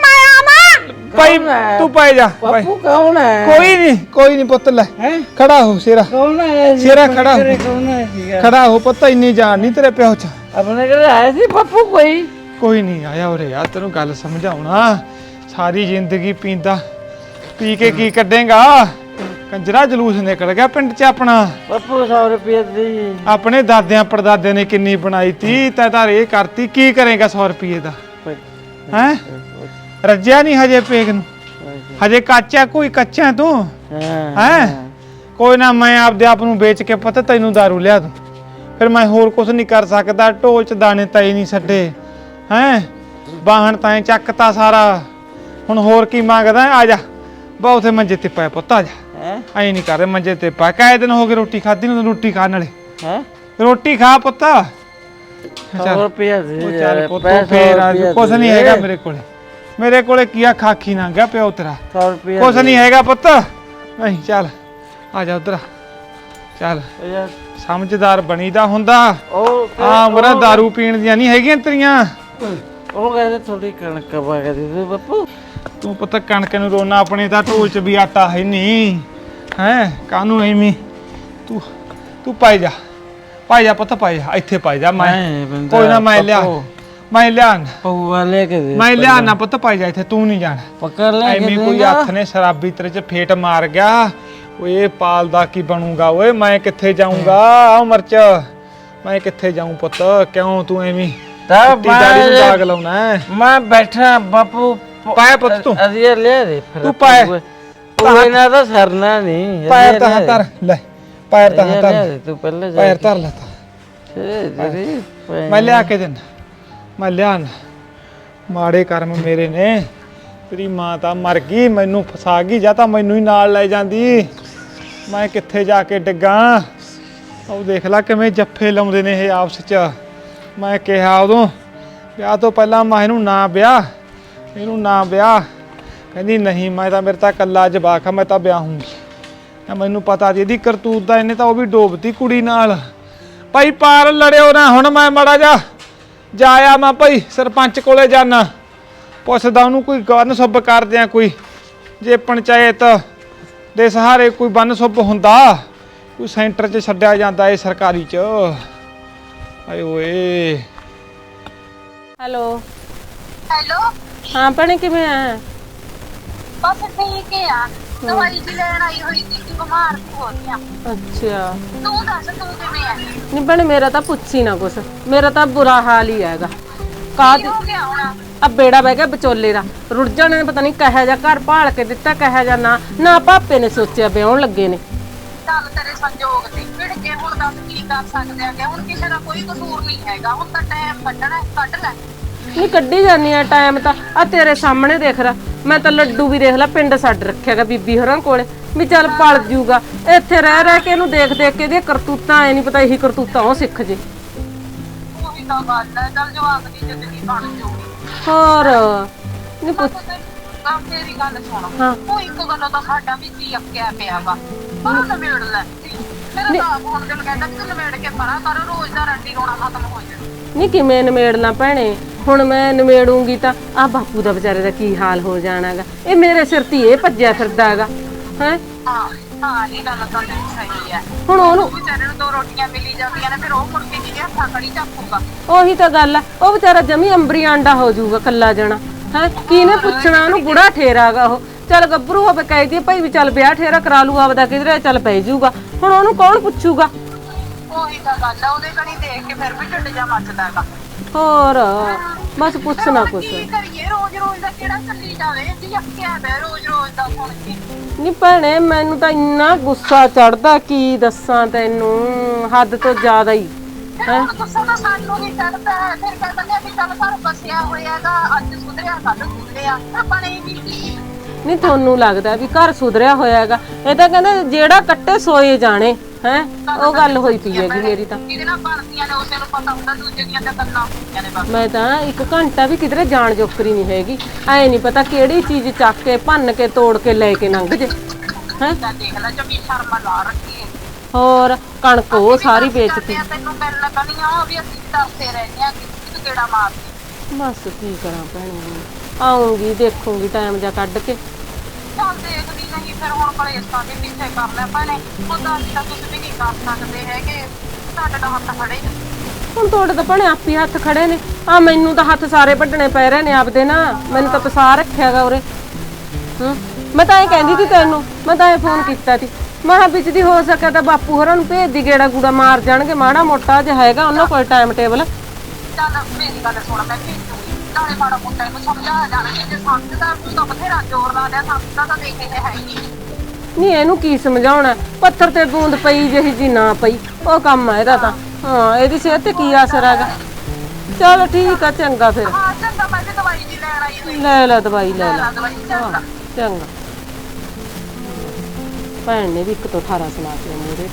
ਭਾਈ ਤੂੰ ਪੈ ਜਾ ਭਾਈ। ਬਾਪੂ ਕੌਣ ਹੈ ਕੋਈ ਨਹੀਂ ਕੋਈ ਨਹੀਂ ਪੁੱਤ ਲੈ ਖੜਾ ਹੋ ਸਿਰਾ। ਕੌਣ ਹੈ ਸਿਰਾ ਖੜਾ ਹੋ। ਕੌਣ ਹੈ ਸੀਗਾ? ਖੜਾ ਹੋ ਪੁੱਤ ਇੰਨੀ ਜਾਨ ਨਹੀਂ ਤੇਰੇ ਪਿਓ ਚ। ਆਪਣੇ ਘਰੇ ਆਇਆ ਸੀ ਬਾਪੂ ਕੋਈ? ਕੋਈ ਨਹੀਂ ਆਇਆ ਉਰੇ ਯਾਰ ਤੈਨੂੰ ਗੱਲ ਸਮਝਾਉਣਾ। ਸਾਰੀ ਜ਼ਿੰਦਗੀ ਪੀਂਦਾ ਪੀ ਕੇ ਕੀ ਕੱਢੇਗਾ? ਕੰਜਰਾ ਜਲੂਸ ਨਿਕਲ ਗਿਆ ਪਿੰਡ 'ਚ ਆਪਣਾ। ਬਾਪੂ 100 ਰੁਪਏ ਦੀ ਆਪਣੇ ਦਾਦਿਆਂ ਪੜਦਾਦਿਆਂ ਨੇ ਕਿੰਨੀ ਬਣਾਈ ਤੀ ਤੈ ਤਾਂ ਇਹ ਕਰਤੀ ਕੀ ਕਰੇਗਾ 100 ਰੁਪਏ ਦਾ? ਹੈ? ਰੱਜਿਆ ਨਹੀਂ ਹਜੇ ਪੇਗ ਨੂੰ? ਹਜੇ ਕੱਚਾ ਕੋਈ ਕੱਚਾ ਤੂੰ? ਹਾਂ ਕੋਈ ਨਾ ਮੈਂ ਆਪਦੇ ਆਪ ਨੂੰ ਵੇਚ ਕੇ ਪਤਾ ਤੈਨੂੰ दारू ਲਿਆ ਦੂੰ। ਫਿਰ ਮੈਂ ਹੋਰ ਕੁਝ ਨਹੀਂ ਕਰ ਸਕਦਾ ਢੋਲ ਚ ਦਾਣੇ ਤਾਈ ਨਹੀਂ ਛੱਡੇ। ਹੈ? ਬਾਹਣ ਤਾਂ ਚੱਕਤਾ ਸਾਰਾ। ਹੁਣ ਹੋਰ ਕੀ ਮੰਗਦਾ? ਆ ਜਾ। ਬਾ ਉਥੇ ਮੰਜੇ ਤੇ ਪਿਆ ਪੁੱਤ ਆ ਜਾ। ਹੈ? ਐਂ ਨਹੀਂ ਕਰ ਮੰਜੇ ਤੇ ਪਾ। ਕਾਏ ਦਿਨ ਹੋ ਗਏ ਰੋਟੀ ਖਾਧੀ ਨੂੰ ਰੋਟੀ ਖਾਣ ਵਾਲੇ? ਹੈ? ਰੋਟੀ ਖਾ ਪੁੱਤ। 100 ਰੁਪਿਆ ਦੇ ਉਹ ਯਾਰ, ਚੱਲ ਪੁੱਤ ਫੇਰ ਕੁਛ ਨਹੀਂ। ਹੈਗਾ ਮੇਰੇ ਕੋਲੇ। ਮੇਰੇ ਕੋਲੇ ਕੀ ਆ? ਖਾਖੀ ਨਾ ਗਿਆ ਪਿਓ ਤੇਰਾ। 100 ਰੁਪਿਆ ਕੁਛ ਦੇ। ਨਹੀਂ ਹੈਗਾ ਪੁੱਤ। ਨਹੀਂ ਚੱਲ ਆ ਜਾ ਉਧਰ। ਚੱਲ। ਸਮਝਦਾਰ ਬਣੀਦਾ ਹੁੰਦਾ। ਉਹ ਆ ਉਮਰਾਂ दारू ਪੀਣ ਦੀਆਂ ਨਹੀਂ ਹੈਗੀਆਂ ਤੇਰੀਆਂ। ਉਹ ਕਹਿੰਦੇ ਥੋੜੀ ਕਣਕ ਪਾ ਕੇ ਦੇ ਦੇ ਬਾਪੂ। ਤੂੰ ਪੁੱਤ ਕਣਕ ਨੂੰ ਰੋਣਾ ਆਪਣੇ ਤਾਂ ਢੋਲ 'ਚ ਵੀ ਆਟਾ ਹੈ ਨਹੀਂ। ਹੈ ਕਾਨੂੰ ਐਵੇਂ? ਤੂੰ ਤੂੰ ਪਾਈ ਜਾ। ਪਾਈ ਜਾ ਪੁੱਤ ਪਾਈ ਜਾ। ਇੱਥੇ ਪਾਈ ਜਾ ਮੈਂ। ਕੋਈ ਨਾ ਮੈਂ ਲਿਆ। ਮੈਂ ਲਿਆ ਪਊਆ ਲੈ ਕੇ ਦੇ ਮੈਂ ਲਿਆ ਨਾ ਪੁੱਤ ਪਾਈ ਜਾ ਇੱਥੇ ਤੂੰ ਨਹੀਂ ਜਾਣਾ। ਪਕੜ ਲੈ ਕੇ ਐਵੇਂ ਕੋਈ ਦੇਗਾ। ਹੱਥ ਨੇ ਸ਼ਰਾਬੀ ਤੇਰੇ 'ਚ ਫੇਟ ਮਾਰ ਗਿਆ। ਓਏ ਪਾਲਦਾ ਕੀ ਬਣੂਗਾ? ਓਏ ਮੈਂ ਕਿੱਥੇ ਜਾਊਂਗਾ? ਉਮਰ 'ਚ। ਮੈਂ ਕਿੱਥੇ ਜਾਊਂ ਪੁੱਤ? ਕਿਉਂ ਤੂੰ ਐਵੇਂ ਤਾਂ ਚਿੱਟੀ ਦਾੜੀ ਨੂੰ ਮੈਂ- ਦਾਗ ਲਾਉਣਾ ਹੈ? ਮੈਂ ਬੈਠਾ ਬਾਪੂ। ਪ- ਪਾਇਆ ਪੁੱਤ ਤੂੰ। ਅਧੀਆ ਲੈ ਦੇ ਫਿਰ ਤੂੰ ਪਾਇਆ। ਉਹ ਨਾ ਤਾਂ ਸਰਨਾ ਨਹੀਂ ਪੈਰ ਤਾਂ ਦੇ। ਧਰ ਲੈ। ਪੈਰ ਤਾਂ ਧਰ। ਦੇ, ਤੂੰ ਪਹਿਲੇ ਜਾ ਪੈਰ। ਧਰ ਲੈ ਤਾ। ਇਹ ਭੈਣ। ਮੈਂ ਲਿਆ ਕੇ ਦਿੰਦਾ। ਮੈਂ ਲਿਆ ਮਾੜੇ ਕਰਮ ਮੇਰੇ ਨੇ। ਤੇਰੀ ਮਾਂ ਤਾਂ ਮਰ ਗਈ, ਮੈਨੂੰ ਫਸਾ ਗਈ, ਜਾਂ ਤਾਂ ਮੈਨੂੰ ਹੀ ਨਾਲ ਲੈ ਜਾਂਦੀ। ਮੈਂ ਕਿੱਥੇ ਜਾ ਕੇ ਡਿੱਗਾ? ਉਹ ਦੇਖ ਲੈ ਕਿਵੇਂ ਜੱਫੇ ਲਾਉਂਦੇ ਨੇ ਇਹ ਆਪਸ ਚ। ਮੈਂ ਕਿਹਾ ਉਦੋਂ, ਵਿਆਹ ਤੋਂ ਪਹਿਲਾਂ ਮੈਂ ਇਹਨੂੰ ਨਾ ਵਿਆਹ। ਇਹਨੂੰ ਨਾ ਵਿਆਹ। ਕਹਿੰਦੀ, ਨਹੀਂ, ਮੈਂ ਤਾਂ ਮੇਰੇ ਤਾਂ ਕੱਲਾ ਜਵਾਕ ਆ, ਮੈਂ ਤਾਂ ਵਿਆਹੂੰਗੀ। ਤਾਂ ਮੈਨੂੰ ਪਤਾ ਜੀ ਇਹਦੀ ਕਰਤੂਤ ਦਾ, ਇਹਨੇ ਤਾਂ ਉਹ ਵੀ ਡੋਬਤੀ ਕੁੜੀ ਨਾਲ। ਭਾਈ ਪਾਰ ਲੜਿਓ ਨਾ ਹੁਣ, ਮੈਂ ਮੜਾ ਜਾ ਜਾਇਆ ਮੈਂ ਭਾਈ ਸਰਪੰਚ ਕੋਲੇ ਜਾਣਾ ਪੁੱਛਦਾ ਉਹਨੂੰ ਕੋਈ ਗਨ ਸੁੱਭ ਕਰਦੇ ਆ ਕੋਈ। ਜੇ ਪੰਚਾਇਤ ਦੇ ਸਹਾਰੇ ਕੋਈ ਬੰਨ ਸੁੱਭ ਹੁੰਦਾ ਕੋਈ ਸੈਂਟਰ 'ਚ ਛੱਡਿਆ ਜਾਂਦਾ ਏ ਸਰਕਾਰੀ 'ਚ। ਆਏ ਓਏ। ਹੈਲੋ। ਹੈਲੋ। ਹਾਂ ਭੈਣੇ ਕਿਵੇਂ ਆ ਬਸ ਠੀਕ ਹੀ ਆ। ਦਵਾਈ ਜੀ ਲੈਣ ਆਈ ਹੋਈ ਸੀ ਕਿ ਬਿਮਾਰ ਹੋ ਰਹੀ ਆ ਅੱਛਾ। ਤੂੰ ਦੱਸ ਤੂੰ ਕਿਵੇਂ ਆ? ਨਹੀਂ ਭੈਣੇ ਮੇਰਾ ਤਾਂ ਪੁੱਛੀ ਨਾ ਕੁਛ। ਮੇਰਾ ਤਾਂ ਬੁਰਾ ਹਾਲ ਹੀ ਹੈਗਾ। ਕੀ ਕਾਹ ਹੋ ਗਿਆ ਹੁਣ? ਆ ਬੇੜਾ ਬਹਿ ਗਿਆ ਵਿਚੋਲੇ ਦਾ। ਰੁੱਝਣ ਨੇ ਪਤਾ ਨਹੀਂ ਕਹੇ ਜਾ ਘਰ ਭਾਲ ਕੇ ਦਿੱਤਾ ਕਹੇ ਜਾ ਨਾ। ਨਾ ਪਾਪੇ ਨੇ ਸੋਚਿਆ ਵਿਆਹਣ ਲੱਗੇ ਨੇ। ਚੱਲ ਤੇਰੇ ਸੰਜੋਗ ਤੇ ਭਿੜ ਕੇ ਹੁਣ ਦੱਸ ਕੀ ਕਰ ਸਕਦੇ ਆ ਕਿ ਹੁਣ ਕਿਸੇ ਦਾ ਕੋਈ ਕਸੂਰ ਨਹੀਂ ਹੈਗਾ। ਹੁਣ ਤਾਂ ਟਾਈਮ ਕੱਢਣਾ ਹੈ, ਕੱਢ ਲੈ। ਨਹੀਂ ਕੱਢੀ ਜਾਨੀ ਆ ਟਾਈਮ ਤਾਂ। ਆ ਤੇਰੇ ਸਾਹਮਣੇ ਦੇਖ ਰਾ ਮੈਂ ਤਾਂ ਲੱਡੂ ਵੀ ਦੇਖ ਲੈ, ਪਿੰਡ ਛੱਡ ਰੱਖਿਆਗਾ ਬੀਬੀ ਹੋਰਾਂ ਕੋਲੇ। ਵੀ ਚੱਲ ਪਲ ਜੂਗਾ। ਇੱਥੇ ਰਹਿ ਰਹਿ ਕੇ ਇਹਨੂੰ ਦੇਖ ਦੇਖ ਕੇ ਇਹਦੀਆਂ ਕਰਤੂਤਾਂ, ਐ ਨਹੀਂ ਪਤਾ ਇਹੀ ਕਰਤੂਤਾਂ ਉਹ ਸਿੱਖ ਜੇ। ਉਹੀ ਤਾਂ ਗੱਲ ਹੈ ਚੱਲ ਜਵਾਕ ਦੀ ਜ਼ਿੰਦਗੀ ਬਣ ਜੂਗੀ ਹੋਰ। ਨਹੀਂ ਪੁੱਛ ਆ ਤੇਰੀ ਗੱਲ ਸੁਣ ਹਾਂ। ਉਹ ਇੱਕ ਗੱਲੋਂ ਤਾਂ ਸਾਡਾ ਵੀ ਜੀ ਅੱਕਿਆ ਪਿਆ ਵਾ ਪਰ ਲੈ ਮੇਰਾ ਤਾਂ ਆਪ ਹੁਣ ਦਿਲ ਕਹਿੰਦਾ ਕਿ ਤੂੰ ਨਵੇੜ ਕੇ ਪਰਾਂ ਕਰ ਰੋਜ਼ ਦਾ ਰੰਡੀ ਰੋਣਾ ਖਤਮ ਹੋ ਜਾਵੇ ਨਹੀਂ ਕਿਵੇਂ ਨਿਮੇੜਨਾ ਭੈਣੇ? ਹੁਣ ਮੈਂ ਨਿਮੇੜੂੰਗੀ ਤਾਂ ਆ ਬਾਪੂ ਦਾ ਵਿਚਾਰੇ ਦਾ ਕੀ ਹਾਲ ਹੋ ਜਾਣਾਗਾ? ਇਹ ਮੇਰੇ ਸਿਰ ਤੇ ਇਹ ਭੱਜਿਆ ਫਿਰਦਾਗਾ ਹੈ? ਹਾਂ ਹਾਂ ਇਹ ਗੱਲ ਤਾਂ ਤੇਰੀ ਸਹੀ ਹੈ। ਹੁਣ ਉਹਨੂੰ ਉਹ ਵਿਚਾਰੇ ਨੂੰ ਦੋ ਰੋਟੀਆਂ ਮਿਲੀ ਜਾਂਦੀਆਂ ਨੇ ਫਿਰ ਉਹ ਮੁੜ ਕੇ ਜਿਹਦੇ ਹੱਥਾਂ ਕੜੀ ਚੱਕੂਗਾ। ਉਹੀ ਤਾਂ ਗੱਲ ਆ ਉਹ ਵਿਚਾਰਾ ਜਮੀ ਅੰਬਰੀ ਆਂਡਾ ਹੋ ਜਾਊਗਾ ਕੱਲਾ ਜਣਾ ਹੈ? ਕਿਹਨੇ ਪੁੱਛਣਾ ਉਹਨੂੰ ਬੁੜਾ ਠੇਰਾਗਾ ਉਹ? ਚੱਲ ਗੱਭਰੂ ਹੋਵੇ ਕਹਿ ਦੀ ਭਾਈ ਵੀ ਚੱਲ ਵਿਆਹ ਠੇਰਾ ਕਰਾ ਲੂ ਆਪਦਾ ਕਿਧਰੇ ਚੱਲ ਪੈ ਜਾਊਗਾ। ਹੁਣ ਉਹਨੂੰ ਕੌਣ ਪੁੱਛੂਗਾ? ਉਹੀ ਤਾਂ ਗੱਲ ਆ ਉਹਦੇ ਕਣੀ ਦੇਖ ਕੇ ਫਿਰ ਵੀ ਢਿੱਡ ਜਾ ਮੱਚਦਾ ਹੈਗਾ। ਹੋਰ ਬਸ ਪੁੱਛਣਾ ਕੁਛ। ਕੀ ਕਰੀਏ ਰੋਜ਼ ਰੋਜ਼ ਦਾ ਕਿਹੜਾ ਚੱਲੀ ਜਾਵੇ ਜੀ ਅੱਕਿਆ ਪਿਆ ਰੋਜ਼ ਰੋਜ਼ ਦਾ ਸੁਣ ਕੇ। ਨਹੀਂ ਭੈਣੇ ਮੈਨੂੰ ਤਾਂ ਇੰਨਾ ਗੁੱਸਾ ਚੜਦਾ ਕੀ ਦੱਸਾਂ ਤੈਨੂੰ? ਹੱਦ ਤੋਂ ਜ਼ਿਆਦਾ ਹੀ ਫਿਰ ਹੁਣ ਗੁੱਸਾ ਤਾਂ ਸਾਨੂੰ ਨਹੀਂ ਚੜਦਾ ਫਿਰ ਕਹਿੰਦੇ ਆ ਵੀ ਚੱਲ ਘਰ ਬਸਿਆ ਹੋਇਆਗਾ ਅੱਜ ਸੁਧਰਿਆ ਕੱਲ ਸੁਧਰਿਆ ਆਪਾਂ ਨੇ ਵੀ ਕੀ ਨਹੀਂ ਤੁਹਾਨੂੰ ਲੱਗਦਾ ਵੀ ਘਰ ਸੁਧਰਿਆ ਹੋਇਆ ਹੈਗਾ? ਇਹ ਤਾਂ ਕਹਿੰਦੇ ਜਿਹੜਾ ਕੱਟੇ ਸੋਏ ਜਾਣੇ। ਹੈ? ਉਹ ਗੱਲ ਹੋਈ ਪਈ ਹੈਗੀ ਮੇਰੀ ਤਾਂ। ਜਿਹਦੇ ਨਾਲ ਬਣਦੀਆਂ ਨੇ ਉਸੇ ਨੂੰ ਪਤਾ ਹੁੰਦਾ ਦੂਜੇ ਦੀਆਂ ਤਾਂ ਗੱਲਾਂ ਹੁੰਦੀਆਂ ਨੇ ਬਸ। ਮੈਂ ਤਾਂ ਇੱਕ ਘੰਟਾ ਵੀ ਕਿਧਰੇ ਜਾਣ ਜੋਕਰੀ ਨਹੀਂ ਹੈਗੀ। ਐ ਨਹੀਂ ਪਤਾ ਕਿਹੜੀ ਚੀਜ਼ ਚੱਕ ਕੇ ਭੰਨ ਕੇ ਤੋੜ ਕੇ ਲੈ ਕੇ ਲੰਘ ਜੇ। ਹੈ? ਤਾਂ ਦੇਖ ਲੈ ਜਮੀ ਸ਼ਰਮ ਲਾ ਰੱਖੀ ਹੈ ਹੋਰ ਕਣਕ ਉਹ ਸਾਰੀ ਵੇਚਤੀ ਤੈਨੂੰ ਮਿਲਣ ਕਣੀ ਆ ਵੀ ਅਸੀਂ ਦੱਸਦੇ ਰਹਿੰਦੇ ਆ ਕਿ ਕਿਹੜਾ ਮਾਰਦੀ। ਬਸ ਕੀ ਕਰਾਂ ਭੈਣੇ। ਆਉਂਗੀ ਦੇਖੂੰਗੀ ਟਾਈਮ ਜਾ ਕੱਢ ਕੇ। ਚੱਲ ਦੇਖਦੀ ਨਹੀਂ ਫਿਰ ਹੁਣ ਕਲੇਸ਼ਾਂ ਦੇ ਪਿੱਛੇ ਕਰ ਲੈ ਭੈਣੇ ਉਹਦਾ ਅਸੀਂ ਤਾਂ ਕੁਝ ਵੀ ਨਹੀਂ ਕਰ ਸਕਦੇ ਹੈਗੇ। ਸਾਡੇ ਦਾ ਹੱਥ ਖੜੇ ਨੇ ਹੁਣ ਤੁਹਾਡੇ ਤਾਂ ਭਣੇ ਆਪੀ ਹੱਥ ਖੜੇ ਨੇ। ਆ ਮੈਨੂੰ ਤਾਂ ਹੱਥ ਸਾਰੇ ਵੱਢਣੇ ਪੈ ਰਹੇ ਨੇ ਆਪਦੇ ਨਾ। ਮੈਨੂੰ ਤਾਂ ਪਸਾ ਰੱਖਿਆਗਾ ਉਰੇ। ਹੂੰ ਮੈਂ ਤਾਂ ਇਹ ਕਹਿੰਦੀ ਸੀ ਤੈਨੂੰ ਮੈਂ ਤਾਂ ਇਹ ਫੋਨ ਕੀਤਾ ਸੀ। ਮੈਂ ਕਿਹਾ ਵਿੱਚ ਦੀ ਹੋ ਸਕਿਆ ਤਾਂ ਬਾਪੂ ਹੋਰਾਂ ਨੂੰ ਭੇਜ ਦੀ ਗੇੜਾ ਗੂੜਾ ਮਾਰ ਜਾਣਗੇ। ਮਾੜਾ ਮੋਟਾ ਜਿਹਾ ਹੈਗਾ ਉਹਨਾਂ ਕੋਲ ਟਾਈਮ ਟੇਬਲ ਚੱਲ ਮੇਰੀ ਗੱਲ ਸੁਣ ਮੈਂ ਭੇਜੂਗੀ ਨਾਲੇ ਮਾੜਾ ਮੋਟਾ ਇਹਨੂੰ ਸਮਝਾ ਜਾਣਗੇ ਜੇ ਸਮਝਦਾ ਤੂੰ ਤਾਂ ਬਥੇਰਾ ਜ਼ੋਰ ਲਾ ਦਿਆ ਸਮਝਦਾ ਤਾਂ ਦੇਖ ਕੇ ਹੈ ਹੀ ਨਹੀਂ। ਨਹੀਂ ਇਹਨੂੰ ਕੀ ਸਮਝਾਉਣਾ? ਪੱਥਰ ਤੇ ਬੂੰਦ ਪਈ ਜਿਹੀ ਜੀ ਨਾ ਪਈ ਉਹ ਕੰਮ ਆ ਇਹਦਾ ਤਾਂ। ਹਾਂ ਇਹਦੀ ਸਿਹਤ ਤੇ ਕੀ ਅਸਰ ਹੈਗਾ? ਚਲ ਠੀਕ ਆ ਚੰਗਾ ਫਿਰ। ਹਾਂ ਚੰਗਾ ਮੈਂ ਵੀ ਦਵਾਈ ਜੀ ਲੈਣ ਆਈ ਹੋਈ। ਲੈ ਲੈ ਦਵਾਈ ਲੈ ਲੈ। ਦਵਾਈ ਚੰਗਾ। ਚੰਗਾ। ਭੈਣ ਨੇ ਵੀ ਇੱਕ ਤੋਂ 18 ਸੁਣਾ ਕੇ ਮੇਰੇ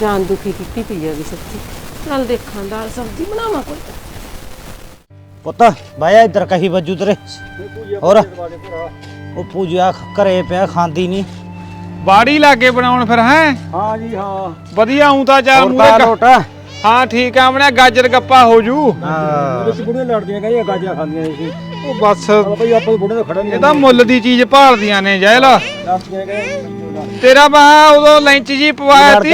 ਜਾਨ ਦੁਖੀ ਕੀਤੀ ਪਈ ਹੈਗੀ ਸੱਚੀ। ਚੱਲ ਦੇਖਾਂ ਦਾਲ ਸਬਜ਼ੀ ਬਣਾਵਾਂ ਕੋਈ? ਪੁੱਤ ਬਾਇਆ ਇੱਧਰ ਕਹੀ ਵੱਜੂ ਤੇਰੇ। ਹੋਰ ਉਹ ਪੂਜਾ ਘਰੇ ਪਿਆ ਖਾਂਦੀ ਨਹੀਂ। ਬਾੜੀ ਲਾਗੇ ਬਣਾਉਣ ਫਿਰ ਹੈ? ਹਾਂ ਜੀ ਹਾਂ। ਵਧੀਆ ਹੂੰ ਤਾਂ ਹੋਰ ਤਾਂ ਗ- ਲੋਟਾ। ਹਾਂ ਠੀਕ ਆ ਆਪਣੇ ਗਾਜਰ ਗੱਪਾ ਹੋ ਜੂ। ਵਿੱਚ ਬੁੜੀਆਂ ਲੜਦੀਆਂ ਕਹਿੰਦੀਆਂ ਗਾਜੀਆਂ ਖਾਂਦੀਆਂ ਸੀ। ਉਹ ਬਸ। ਬਈ ਆਪਾਂ ਬੁੜੇ ਤੋਂ ਖੜਾ ਇਹ ਤਾਂ ਮੁੱਲ ਦੀ ਚੀਜ਼ ਭਾਲਦੀਆਂ ਨੇ ਜੈਲ ਦੱਸਦੀਆਂ ਤੇਰਾ ਬਾ ਉਦੋਂ ਲੈਂਚ ਜੀ ਪਵਾਇਆ ਤੀ।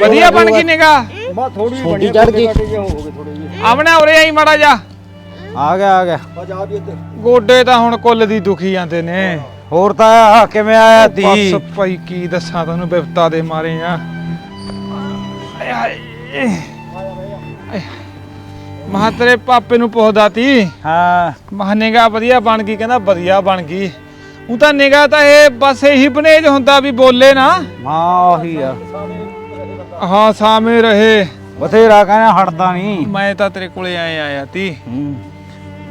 ਵਧੀਆ ਬਣ ਗਈ ਨਿਗਾ ਮਾ ਥੋੜੀ ਛੋਟੀ ਚੜ ਗਈ। ਹੋ ਗਏ ਥੋੜੀ ਜਿਹੀ। ਆਵਣਾ ਉਰੇ ਆਈ ਮਾੜਾ ਜਾ ਆ ਗਿਆ ਆ ਗਿਆ। ਬਸ ਆ ਵੀ ਇੱਥੇ ਗੋਡੇ ਤਾਂ ਹੁਣ ਕੁੱਲ ਦੀ ਦੁਖੀ ਜਾਂਦੇ ਨੇ। ਹੋਰ ਤਾਂ ਆ ਕਿਵੇਂ ਆਇਆ ਤੀ ਬਸ ਭਾਈ ਕੀ ਦੱਸਾਂ ਤੈਨੂੰ ਬਿਪਤਾ ਦੇ ਮਾਰੇ ਆ। ਆਏ ਹਾਏ ਮਹਾ ਤੇਰੇ ਪਾਪੇ ਨੂੰ ਪੁੱਛਦਾ ਤੀ ਹਾਂ। ਮਹਾ ਨਿਗਾ ਵਧੀਆ ਬਣ ਗਈ ਕਹਿੰਦਾ ਵਧੀਆ ਬਣ ਗਈ। ਉਹ ਤਾਂ ਨਿਗਾ ਤਾਂ ਇਹ ਬਸ ਇਹੀ ਬਨੇਜ ਹੁੰਦਾ ਵੀ ਬੋਲੇ ਨਾ। ਮਾਂ ਉਹੀ ਆ। ਹਾਂ ਸਾਵੇਂ ਰਹੇ। ਬਥੇਰਾ ਕਹਿੰਦਾ ਹਟਦਾ ਨਹੀਂ ਮੈਂ ਤਾਂ ਤੇਰੇ ਕੋਲੇ ਆਏ ਆਇਆ ਤੀ ਹੂੰ।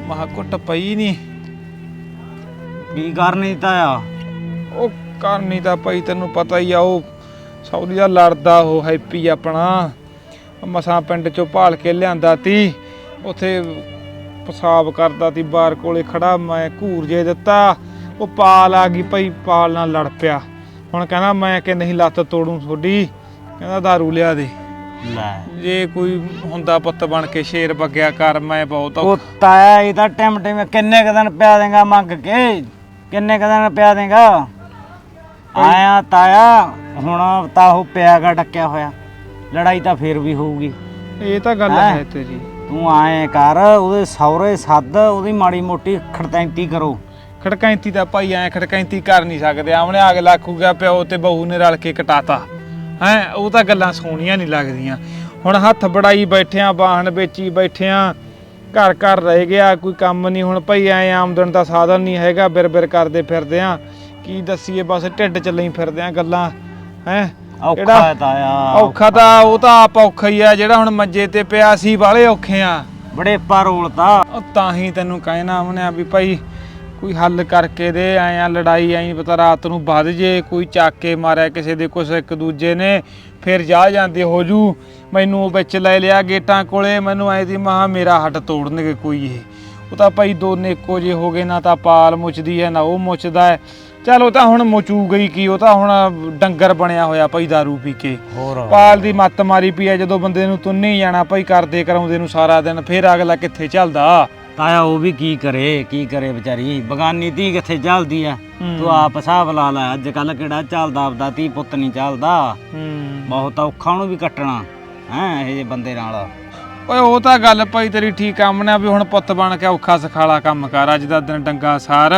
ਮਹਾ ਕੁੱਟ ਪਈ ਨਹੀਂ। ਕੀ ਕਰਨੀ ਤਾਂ ਆ? ਉਹ ਕਰਨੀ ਤਾਂ ਭਾਈ ਤੈਨੂੰ ਪਤਾ ਹੀ ਆ ਉਹ ਸੌਰੀ ਦਾ ਲੜਦਾ ਉਹ ਹੈਪੀ ਆਪਣਾ। ਮਸਾਂ ਪਿੰਡ ਚੋਂ ਭਾਲ ਕੇ ਲਿਆਂਦਾ ਤੀ ਉਥੇ ਪਿਸ਼ਾਬ ਕਰਦਾ ਤੀ ਬਾਰ ਕੋਲੇ ਖੜਾ ਮੈਂ ਘੂਰ ਜੇ ਦਿੱਤਾ। ਉਹ ਪਾਲ ਆ ਗਈ ਭਾਈ ਪਾਲ ਨਾਲ ਲੜ ਪਿਆ। ਹੁਣ ਕਹਿੰਦਾ ਮੈਂ ਕਿ ਨਹੀਂ ਲੱਤ ਤੋੜੂ ਤੁਹਾਡੀ ਕਹਿੰਦਾ दारू ਲਿਆ ਦੇ। ਲੈ। ਜੇ ਕੋਈ ਹੁੰਦਾ ਪੁੱਤ ਬਣ ਕੇ ਸ਼ੇਰ ਬੱਗਿਆ ਕਰ ਮੈਂ ਬਹੁਤ ਉਹ ਔਖਾ- ਤਾਇਆ ਇਹ ਤਾਂ ਟਿਮ ਟਿਮ ਕਿੰਨੇ ਕ ਦਿਨ ਪਿਆ ਦੇਗਾ ਮੰਗ ਕੇ? ਕਿੰਨੇ ਕ ਦਿਨ ਪਿਆ ਦੇਗਾ? ਆਇਆ ਤਾਇਆ ਹੁਣ ਤਾਂ ਉਹ ਪਿਆਗਾ ਟੱਕਿਆ ਹੋਇਆ। ਲੜਾਈ ਤਾਂ ਫੇਰ ਵੀ ਹੋਊਗੀ। ਇਹ ਤਾਂ ਗੱਲ ਹੈਂ? ਹੈ ਤੇਰੀ ਤੂੰ ਆਏ ਕਰ ਉਹਦੇ ਸੌਰੇ ਸੱਦ ਉਹਦੀ ਮਾੜੀ ਮੋਟੀ ਖੜਤੈਂਤੀ ਕਰੋ। ਖੜਕੈਂਤੀ ਦਾ ਭਾਈ ਐ ਖੜਕੈਂਤੀ ਕਰ ਨਹੀਂ ਸਕਦੇ। ਆਮਣੇ ਆਗ ਲੱਖੂਗਾ ਪਿਓ ਤੇ ਬਹੂ ਨੇ ਰਲ ਕੇ ਕਟਾਤਾ। ਹੈ ਉਹ ਤਾਂ ਗੱਲਾਂ ਸੋਹਣੀਆਂ ਨਹੀਂ ਲੱਗਦੀਆਂ। ਹੁਣ ਹੱਥ ਬੜਾਈ ਬੈਠਿਆਂ ਬਾਹਣ ਵੇਚੀ ਬੈਠਿਆਂ ਘਰ ਘਰ ਰਹਿ ਗਿਆ ਕੋਈ ਕੰਮ ਨਹੀਂ। ਹੁਣ ਭਾਈ ਐ ਆਮਦਨ ਦਾ ਸਾਧਨ ਨਹੀਂ ਹੈਗਾ ਬਿਰ ਬਿਰ ਕਰਦੇ ਫਿਰਦੇ ਆ ਕੀ ਦੱਸੀਏ ਬਸ ਢਿੱਡ ਚ ਲਈ ਫਿਰਦੇ ਆ ਗੱਲਾਂ। ਹੈ? ਔਖਾ ਹੈ ਤਾਇਆ ਔਖਾ ਤਾਂ ਉਹ ਤਾਂ ਆਪ ਔਖਾ ਹੀ ਆ ਜਿਹੜਾ ਹੁਣ ਮੰਜੇ ਤੇ ਪਿਆ ਸੀ ਬਾਲੇ ਔਖੇ ਆ। ਬੜੇ ਪਰੋਲ ਤਾਂ ਤਾਂ ਹੀ ਤੈਨੂੰ ਕਹਿਣਾ ਉਹਨੇ ਵੀ ਭਾਈ ਕੋਈ ਹੱਲ ਕਰਕੇ ਦੇ ਆਏ ਆ ਲੜਾਈ ਆਈ ਪਤਾ ਰਾਤ ਨੂੰ ਵੱਧ ਜੇ ਕੋਈ ਚੱਕ ਕੇ ਮਾਰਿਆ ਕਿਸੇ ਦੇ ਕੁਛ ਇੱਕ ਦੂਜੇ ਨੇ ਫਿਰ ਜਾ ਜਾਂਦੇ ਹੋ ਜੂ ਮੈਨੂੰ ਵਿੱਚ ਲੈ ਲਿਆ ਗੇਟਾਂ ਕੋਲੇ ਮੈਨੂੰ ਐ ਦੀ ਮਹਾ ਮੇਰਾ ਹੱਟ ਤੋੜਨਗੇ ਕੋਈ ਇਹ। ਉਹ ਤਾਂ ਭਾਈ ਦੋਨੇ ਇੱਕੋ ਜੇ ਹੋ ਗਏ ਨਾ ਤਾਂ ਪਾਲ ਮੁੱਚਦੀ ਹੈ ਨਾ ਉਹ ਮੁੱਚਦਾ ਹੈ। ਚਲ ਉਹ ਤਾਂ ਹੁਣ ਮੁਚੂ ਗਈ ਕੀ ਉਹ ਤਾਂ ਹੁਣ ਡੰਗਰ ਬਣਿਆ ਹੋਇਆ ਭਾਈ दारू ਪੀ ਕੇ। ਹੋਰ। ਪਾਲ ਦੀ ਮੱਤ ਮਾਰੀ ਪਈ ਆ ਜਦੋਂ ਬੰਦੇ ਨੂੰ ਤੁੰਨੀ ਜਾਣਾ ਭਾਈ ਕਰਦੇ ਕਰਾਉਂਦੇ ਨੂੰ ਸਾਰਾ ਦਿਨ ਫਿਰ ਅਗਲਾ ਕਿੱਥੇ ਚੱਲਦਾ? ਤਾਇਆ ਉਹ ਵੀ ਕੀ ਕਰੇ ਕੀ ਕਰੇ ਵਿਚਾਰੀ? ਬਗਾਨੀ ਧੀ ਕਿੱਥੇ ਚੱਲਦੀ ਆ? ਤੂੰ ਆਪ ਹਿਸਾਬ ਲਾ ਲੈ ਅੱਜ ਕੱਲ ਕਿਹੜਾ ਚੱਲਦਾ ਆਪਦਾ ਧੀ ਪੁੱਤ ਨਹੀਂ ਚੱਲਦਾ। ਬਹੁਤ ਔਖਾ ਉਹਨੂੰ ਵੀ ਕੱਟਣਾ ਹੈ ਇਹ ਜੇ ਬੰਦੇ ਨਾਲ। ਓਏ ਉਹ ਤਾਂ ਗੱਲ ਭਾਈ ਤੇਰੀ ਠੀਕ ਆਮਣਾ ਵੀ ਹੁਣ ਪੁੱਤ ਬਣ ਕੇ ਔਖਾ ਸਖਾਲਾ ਕੰਮ ਕਰ ਅੱਜ ਦਾ ਦਿਨ ਡੰਗਾ ਸਾਰ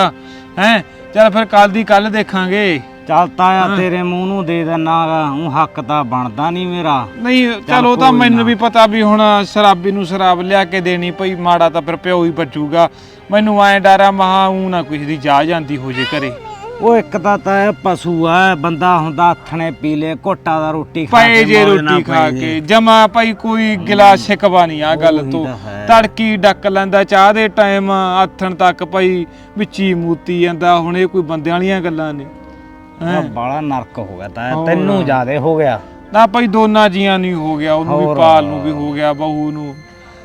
ਹੈ। ਚੱਲ ਫਿਰ ਕੱਲ ਦੀ ਕੱਲ ਦੇਖਾਂਗੇ। ਚੱਲ ਤਾਇਆ ਤੇਰੇ ਮੂੰਹ ਨੂੰ ਦੇ ਦੇਣਾਗਾ ਉਹ ਹੱਕ ਤਾਂ ਬਣਦਾ ਨਹੀਂ ਮੇਰਾ। ਨਹੀਂ ਚਲ ਉਹ ਤਾਂ ਕੋਈ ਮੈਨੂੰ ਨਾ। ਵੀ ਪਤਾ ਵੀ ਹੁਣ ਸ਼ਰਾਬੀ ਨੂੰ ਸ਼ਰਾਬ ਲਿਆ ਕੇ ਦੇਣੀ ਪਈ ਮਾੜਾ ਤਾਂ ਫਿਰ ਪਿਓ ਹੀ ਬਚੂਗਾ। ਮੈਨੂੰ ਐ ਡਰਾ ਮਹਾ ਉਹ ਨਾ ਕਿਸੇ ਦੀ ਜਾ ਜਾਂਦੀ ਹੋ ਜੇ ਘਰੇ। ਉਹ ਇੱਕ ਤਾਂ ਤਾਇਆ ਪਸ਼ੂ ਆ ਬੰਦਾ ਹੁੰਦਾ ਹੱਥਣੇ ਪੀ ਲੇ ਘੋਟਾ ਦਾ ਰੋਟੀ ਖਾ ਪਏ ਕੇ ਜੇ ਮੌਜ ਰੋਟੀ ਖਾ ਪਏ ਜੇ। ਕੇ ਜਮਾ ਭਾਈ ਕੋਈ ਗਿਲਾਸ ਸ਼ਿਕਵਾ ਨਹੀਂ ਆ ਗੱਲ ਉਹੀ ਤੋਂ। ਤਾਂ ਹੈ। ਤੜਕੀ ਡੱਕ ਲੈਂਦਾ ਚਾਹ ਦੇ ਟਾਈਮ ਆਥਣ ਤੱਕ ਭਾਈ ਵਿੱਚੀ ਮੂਤੀ ਜਾਂਦਾ ਹੁਣ ਇਹ ਕੋਈ ਬੰਦਿਆਂ ਵਾਲੀਆਂ ਗੱਲਾਂ ਨੇ। ਉਹਦਾ ਬਾਲਾ ਨਰਕ ਹੋ ਗਿਆ ਹੋਰ। ਤੈਨੂੰ ਜ਼ਿਆਦੇ ਹੋ ਗਿਆ। ਨਾ ਭਾਈ ਦੋਨਾਂ ਜੀਆਂ ਨੂੰ ਹੀ ਹੋ ਗਿਆ ਉਹਨੂੰ ਵੀ ਹੋਰ। ਪਾਲ ਨੂੰ ਵੀ ਹੋ ਗਿਆ ਬਹੂ ਨੂੰ।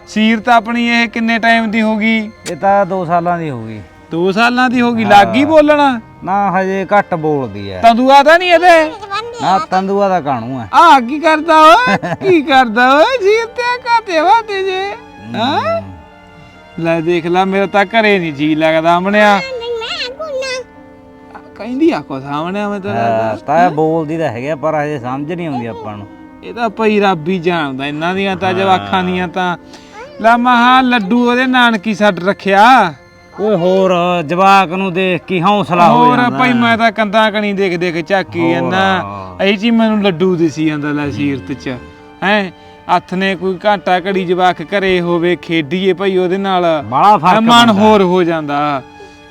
ਸੀਰ ਤਾਂ ਆਪਣੀ ਇਹ ਕਿੰਨੇ ਟਾਈਮ ਦੀ ਹੋ ਗਈ? ਇਹ ਤਾਂ 2 ਸਾਲਾਂ ਦੀ ਹੋ ਗਈ। 2 ਸਾਲਾਂ ਦੀ ਹੋ ਗਈ ਲੱਗੀ ਬੋਲਣਾ? ਨਾ ਹਜੇ ਘੱਟ ਬੋਲਦੀ ਐ। ਤੰਦੂਆ ਤਾਂ ਨਹੀਂ ਇਹਦੇ? ਨਾ ਤੰਦੂਆ ਦਾ ਕਾਣੂ ਐ। ਆ ਕੀ ਕਰਦਾ ਓਏ? ਕੀ ਕਰਦਾ ਓਏ? ਸੀਰ ਤੇ ਕਾਤੇ ਵਾਤੇ ਜੇ ਹਾਂ? ਲੈ ਦੇਖ ਲੈ ਮੇਰਾ ਤਾਂ ਘਰੇ ਨਹੀਂ ਜੀ ਲੱਗਦਾ ਮਣਿਆ ਕਹਿੰਦੀ ਆ ਕੋ ਸਾਹਮਣੇ ਮੈਂ ਤੇਰਾ ਤਾਇਆ ਬੋਲਦੀ ਤਾਂ ਹੈਗਾ ਪਰ ਹਜੇ ਸਮਝ ਨਹੀਂ ਆਉਂਦੀ ਆਪਾਂ ਨੂੰ। ਇਹ ਤਾਂ ਭਈ ਰੱਬ ਹੀ ਜਾਣਦਾ ਇਹਨਾਂ ਦੀਆਂ ਤਾਂ ਜਵਾਖਾਂ ਦੀਆਂ ਤਾਂ। ਲੈ ਮਹਾ ਲੱਡੂ ਉਹਦੇ ਨਾਨਕੀ ਛੱਡ ਰੱਖਿਆ। ਓਏ ਹੋਰ ਜਵਾਕ ਨੂੰ ਦੇਖ ਕੇ ਹੌਸਲਾ ਹੋ ਹੋਰ ਜਾਂਦਾ। ਭਾਈ ਮੈਂ ਤਾਂ ਕੰਦਾਂ ਕਣੀ ਦੇਖ ਦੇਖ ਝਾਕੀ ਹੋਰ। ਜਾਂਦਾ। ਇਹ ਜੀ ਮੈਨੂੰ ਲੱਡੂ ਦਿਸੀ ਜਾਂਦਾ ਲੈ ਸੀਰਤ ਚ। ਹੈ ਹੱਥ ਨੇ ਕੋਈ ਘਾਟਾ ਘੜੀ ਜਵਾਕ ਘਰੇ ਹੋਵੇ ਖੇਡੀਏ ਭਾਈ ਉਹਦੇ ਨਾਲ। ਬੜਾ ਫ਼ਰਕ ਮਨ। ਹੋਰ ਹੋ ਜਾਂਦਾ।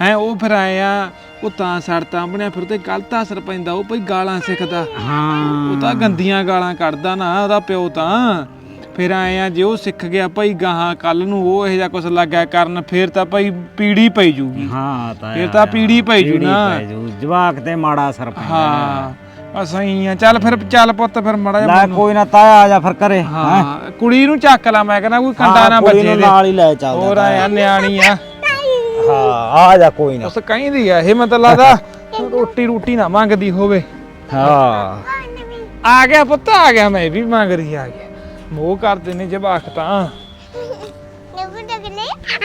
ਹੈ ਉਹ ਫਿਰ ਆਇਆ ਉਹ ਤਾਂ ਸੜਤਾਂ ਬਣਿਆ ਫਿਰ ਤੇ ਗਲਤ ਅਸਰ ਪੈਂਦਾ ਉਹ ਭਾਈ ਗਾਲਾਂ ਸਿੱਖਦਾ। ਹਾਂ। ਉਹ ਤਾਂ ਗੰਦੀਆਂ ਗਾਲਾਂ ਕੱਢਦਾ ਨਾ ਉਹਦਾ ਪਿਓ ਤਾਂ। ਫਿਰ ਆਏ ਆ ਜੇ ਉਹ ਸਿੱਖ ਗਿਆ ਭਾਈ ਗਾਹਾਂ ਕੱਲ ਨੂੰ ਉਹ ਇਹੋ ਜਿਹਾ ਕੁਝ ਲੱਗਿਆ ਕਰਨ ਫਿਰ ਤਾਂ ਭਾਈ ਪੀੜੀ ਪਈ ਜੂਗੀ। ਹਾਂ ਤਾਇਆ ਫਿਰ ਤਾਂ ਪੀੜੀ ਪਈ ਜੂ ਨਾ। ਜੂ। ਜਵਾਕ ਤੇ ਮਾੜਾ ਅਸਰ ਪੈਂਦਾ। ਹਾਂ ਅਸਾਂ ਆ ਚੱਲ ਫਿਰ ਚੱਲ ਪੁੱਤ ਫਿਰ ਮੜਾ ਲੈ ਕੋਈ ਨਾ ਤਾਇਆ ਆ ਜਾ ਫਿਰ ਘਰੇ ਹੈਂ? ਕੁੜੀ ਨੂੰ ਚੱਕ ਲਾ ਮੈਂ ਕਹਿੰਦਾ ਕੋਈ ਕੰਡਾ ਨਾ ਬੱਜੇ ਦੇ ਨਾਲ ਹੀ ਲੈ ਚੱਲਦਾ ਹੋਰ ਆਇਆ ਨਿਆਣੀ ਆ। ਹਾਂ ਆ ਜਾ ਕੋਈ ਨਾ। ਉਸ ਕਹਿੰਦੀ ਆ ਇਹ ਮਤਲਬ ਲੱਗਦਾ ਰੋਟੀ ਰੋਟੀ ਨਾ ਮੰਗਦੀ ਹੋਵੇ। ਹਾਂ। ਆ ਗਿਆ ਪੁੱਤ ਆ ਗਿਆ ਮੈਂ ਵੀ ਮੰਗ ਰਹੀ ਆ ਗਿਆ। ਮੋਹ ਕਰਦੇ ਨੇ ਜਵਾਕ ਤਾਂ।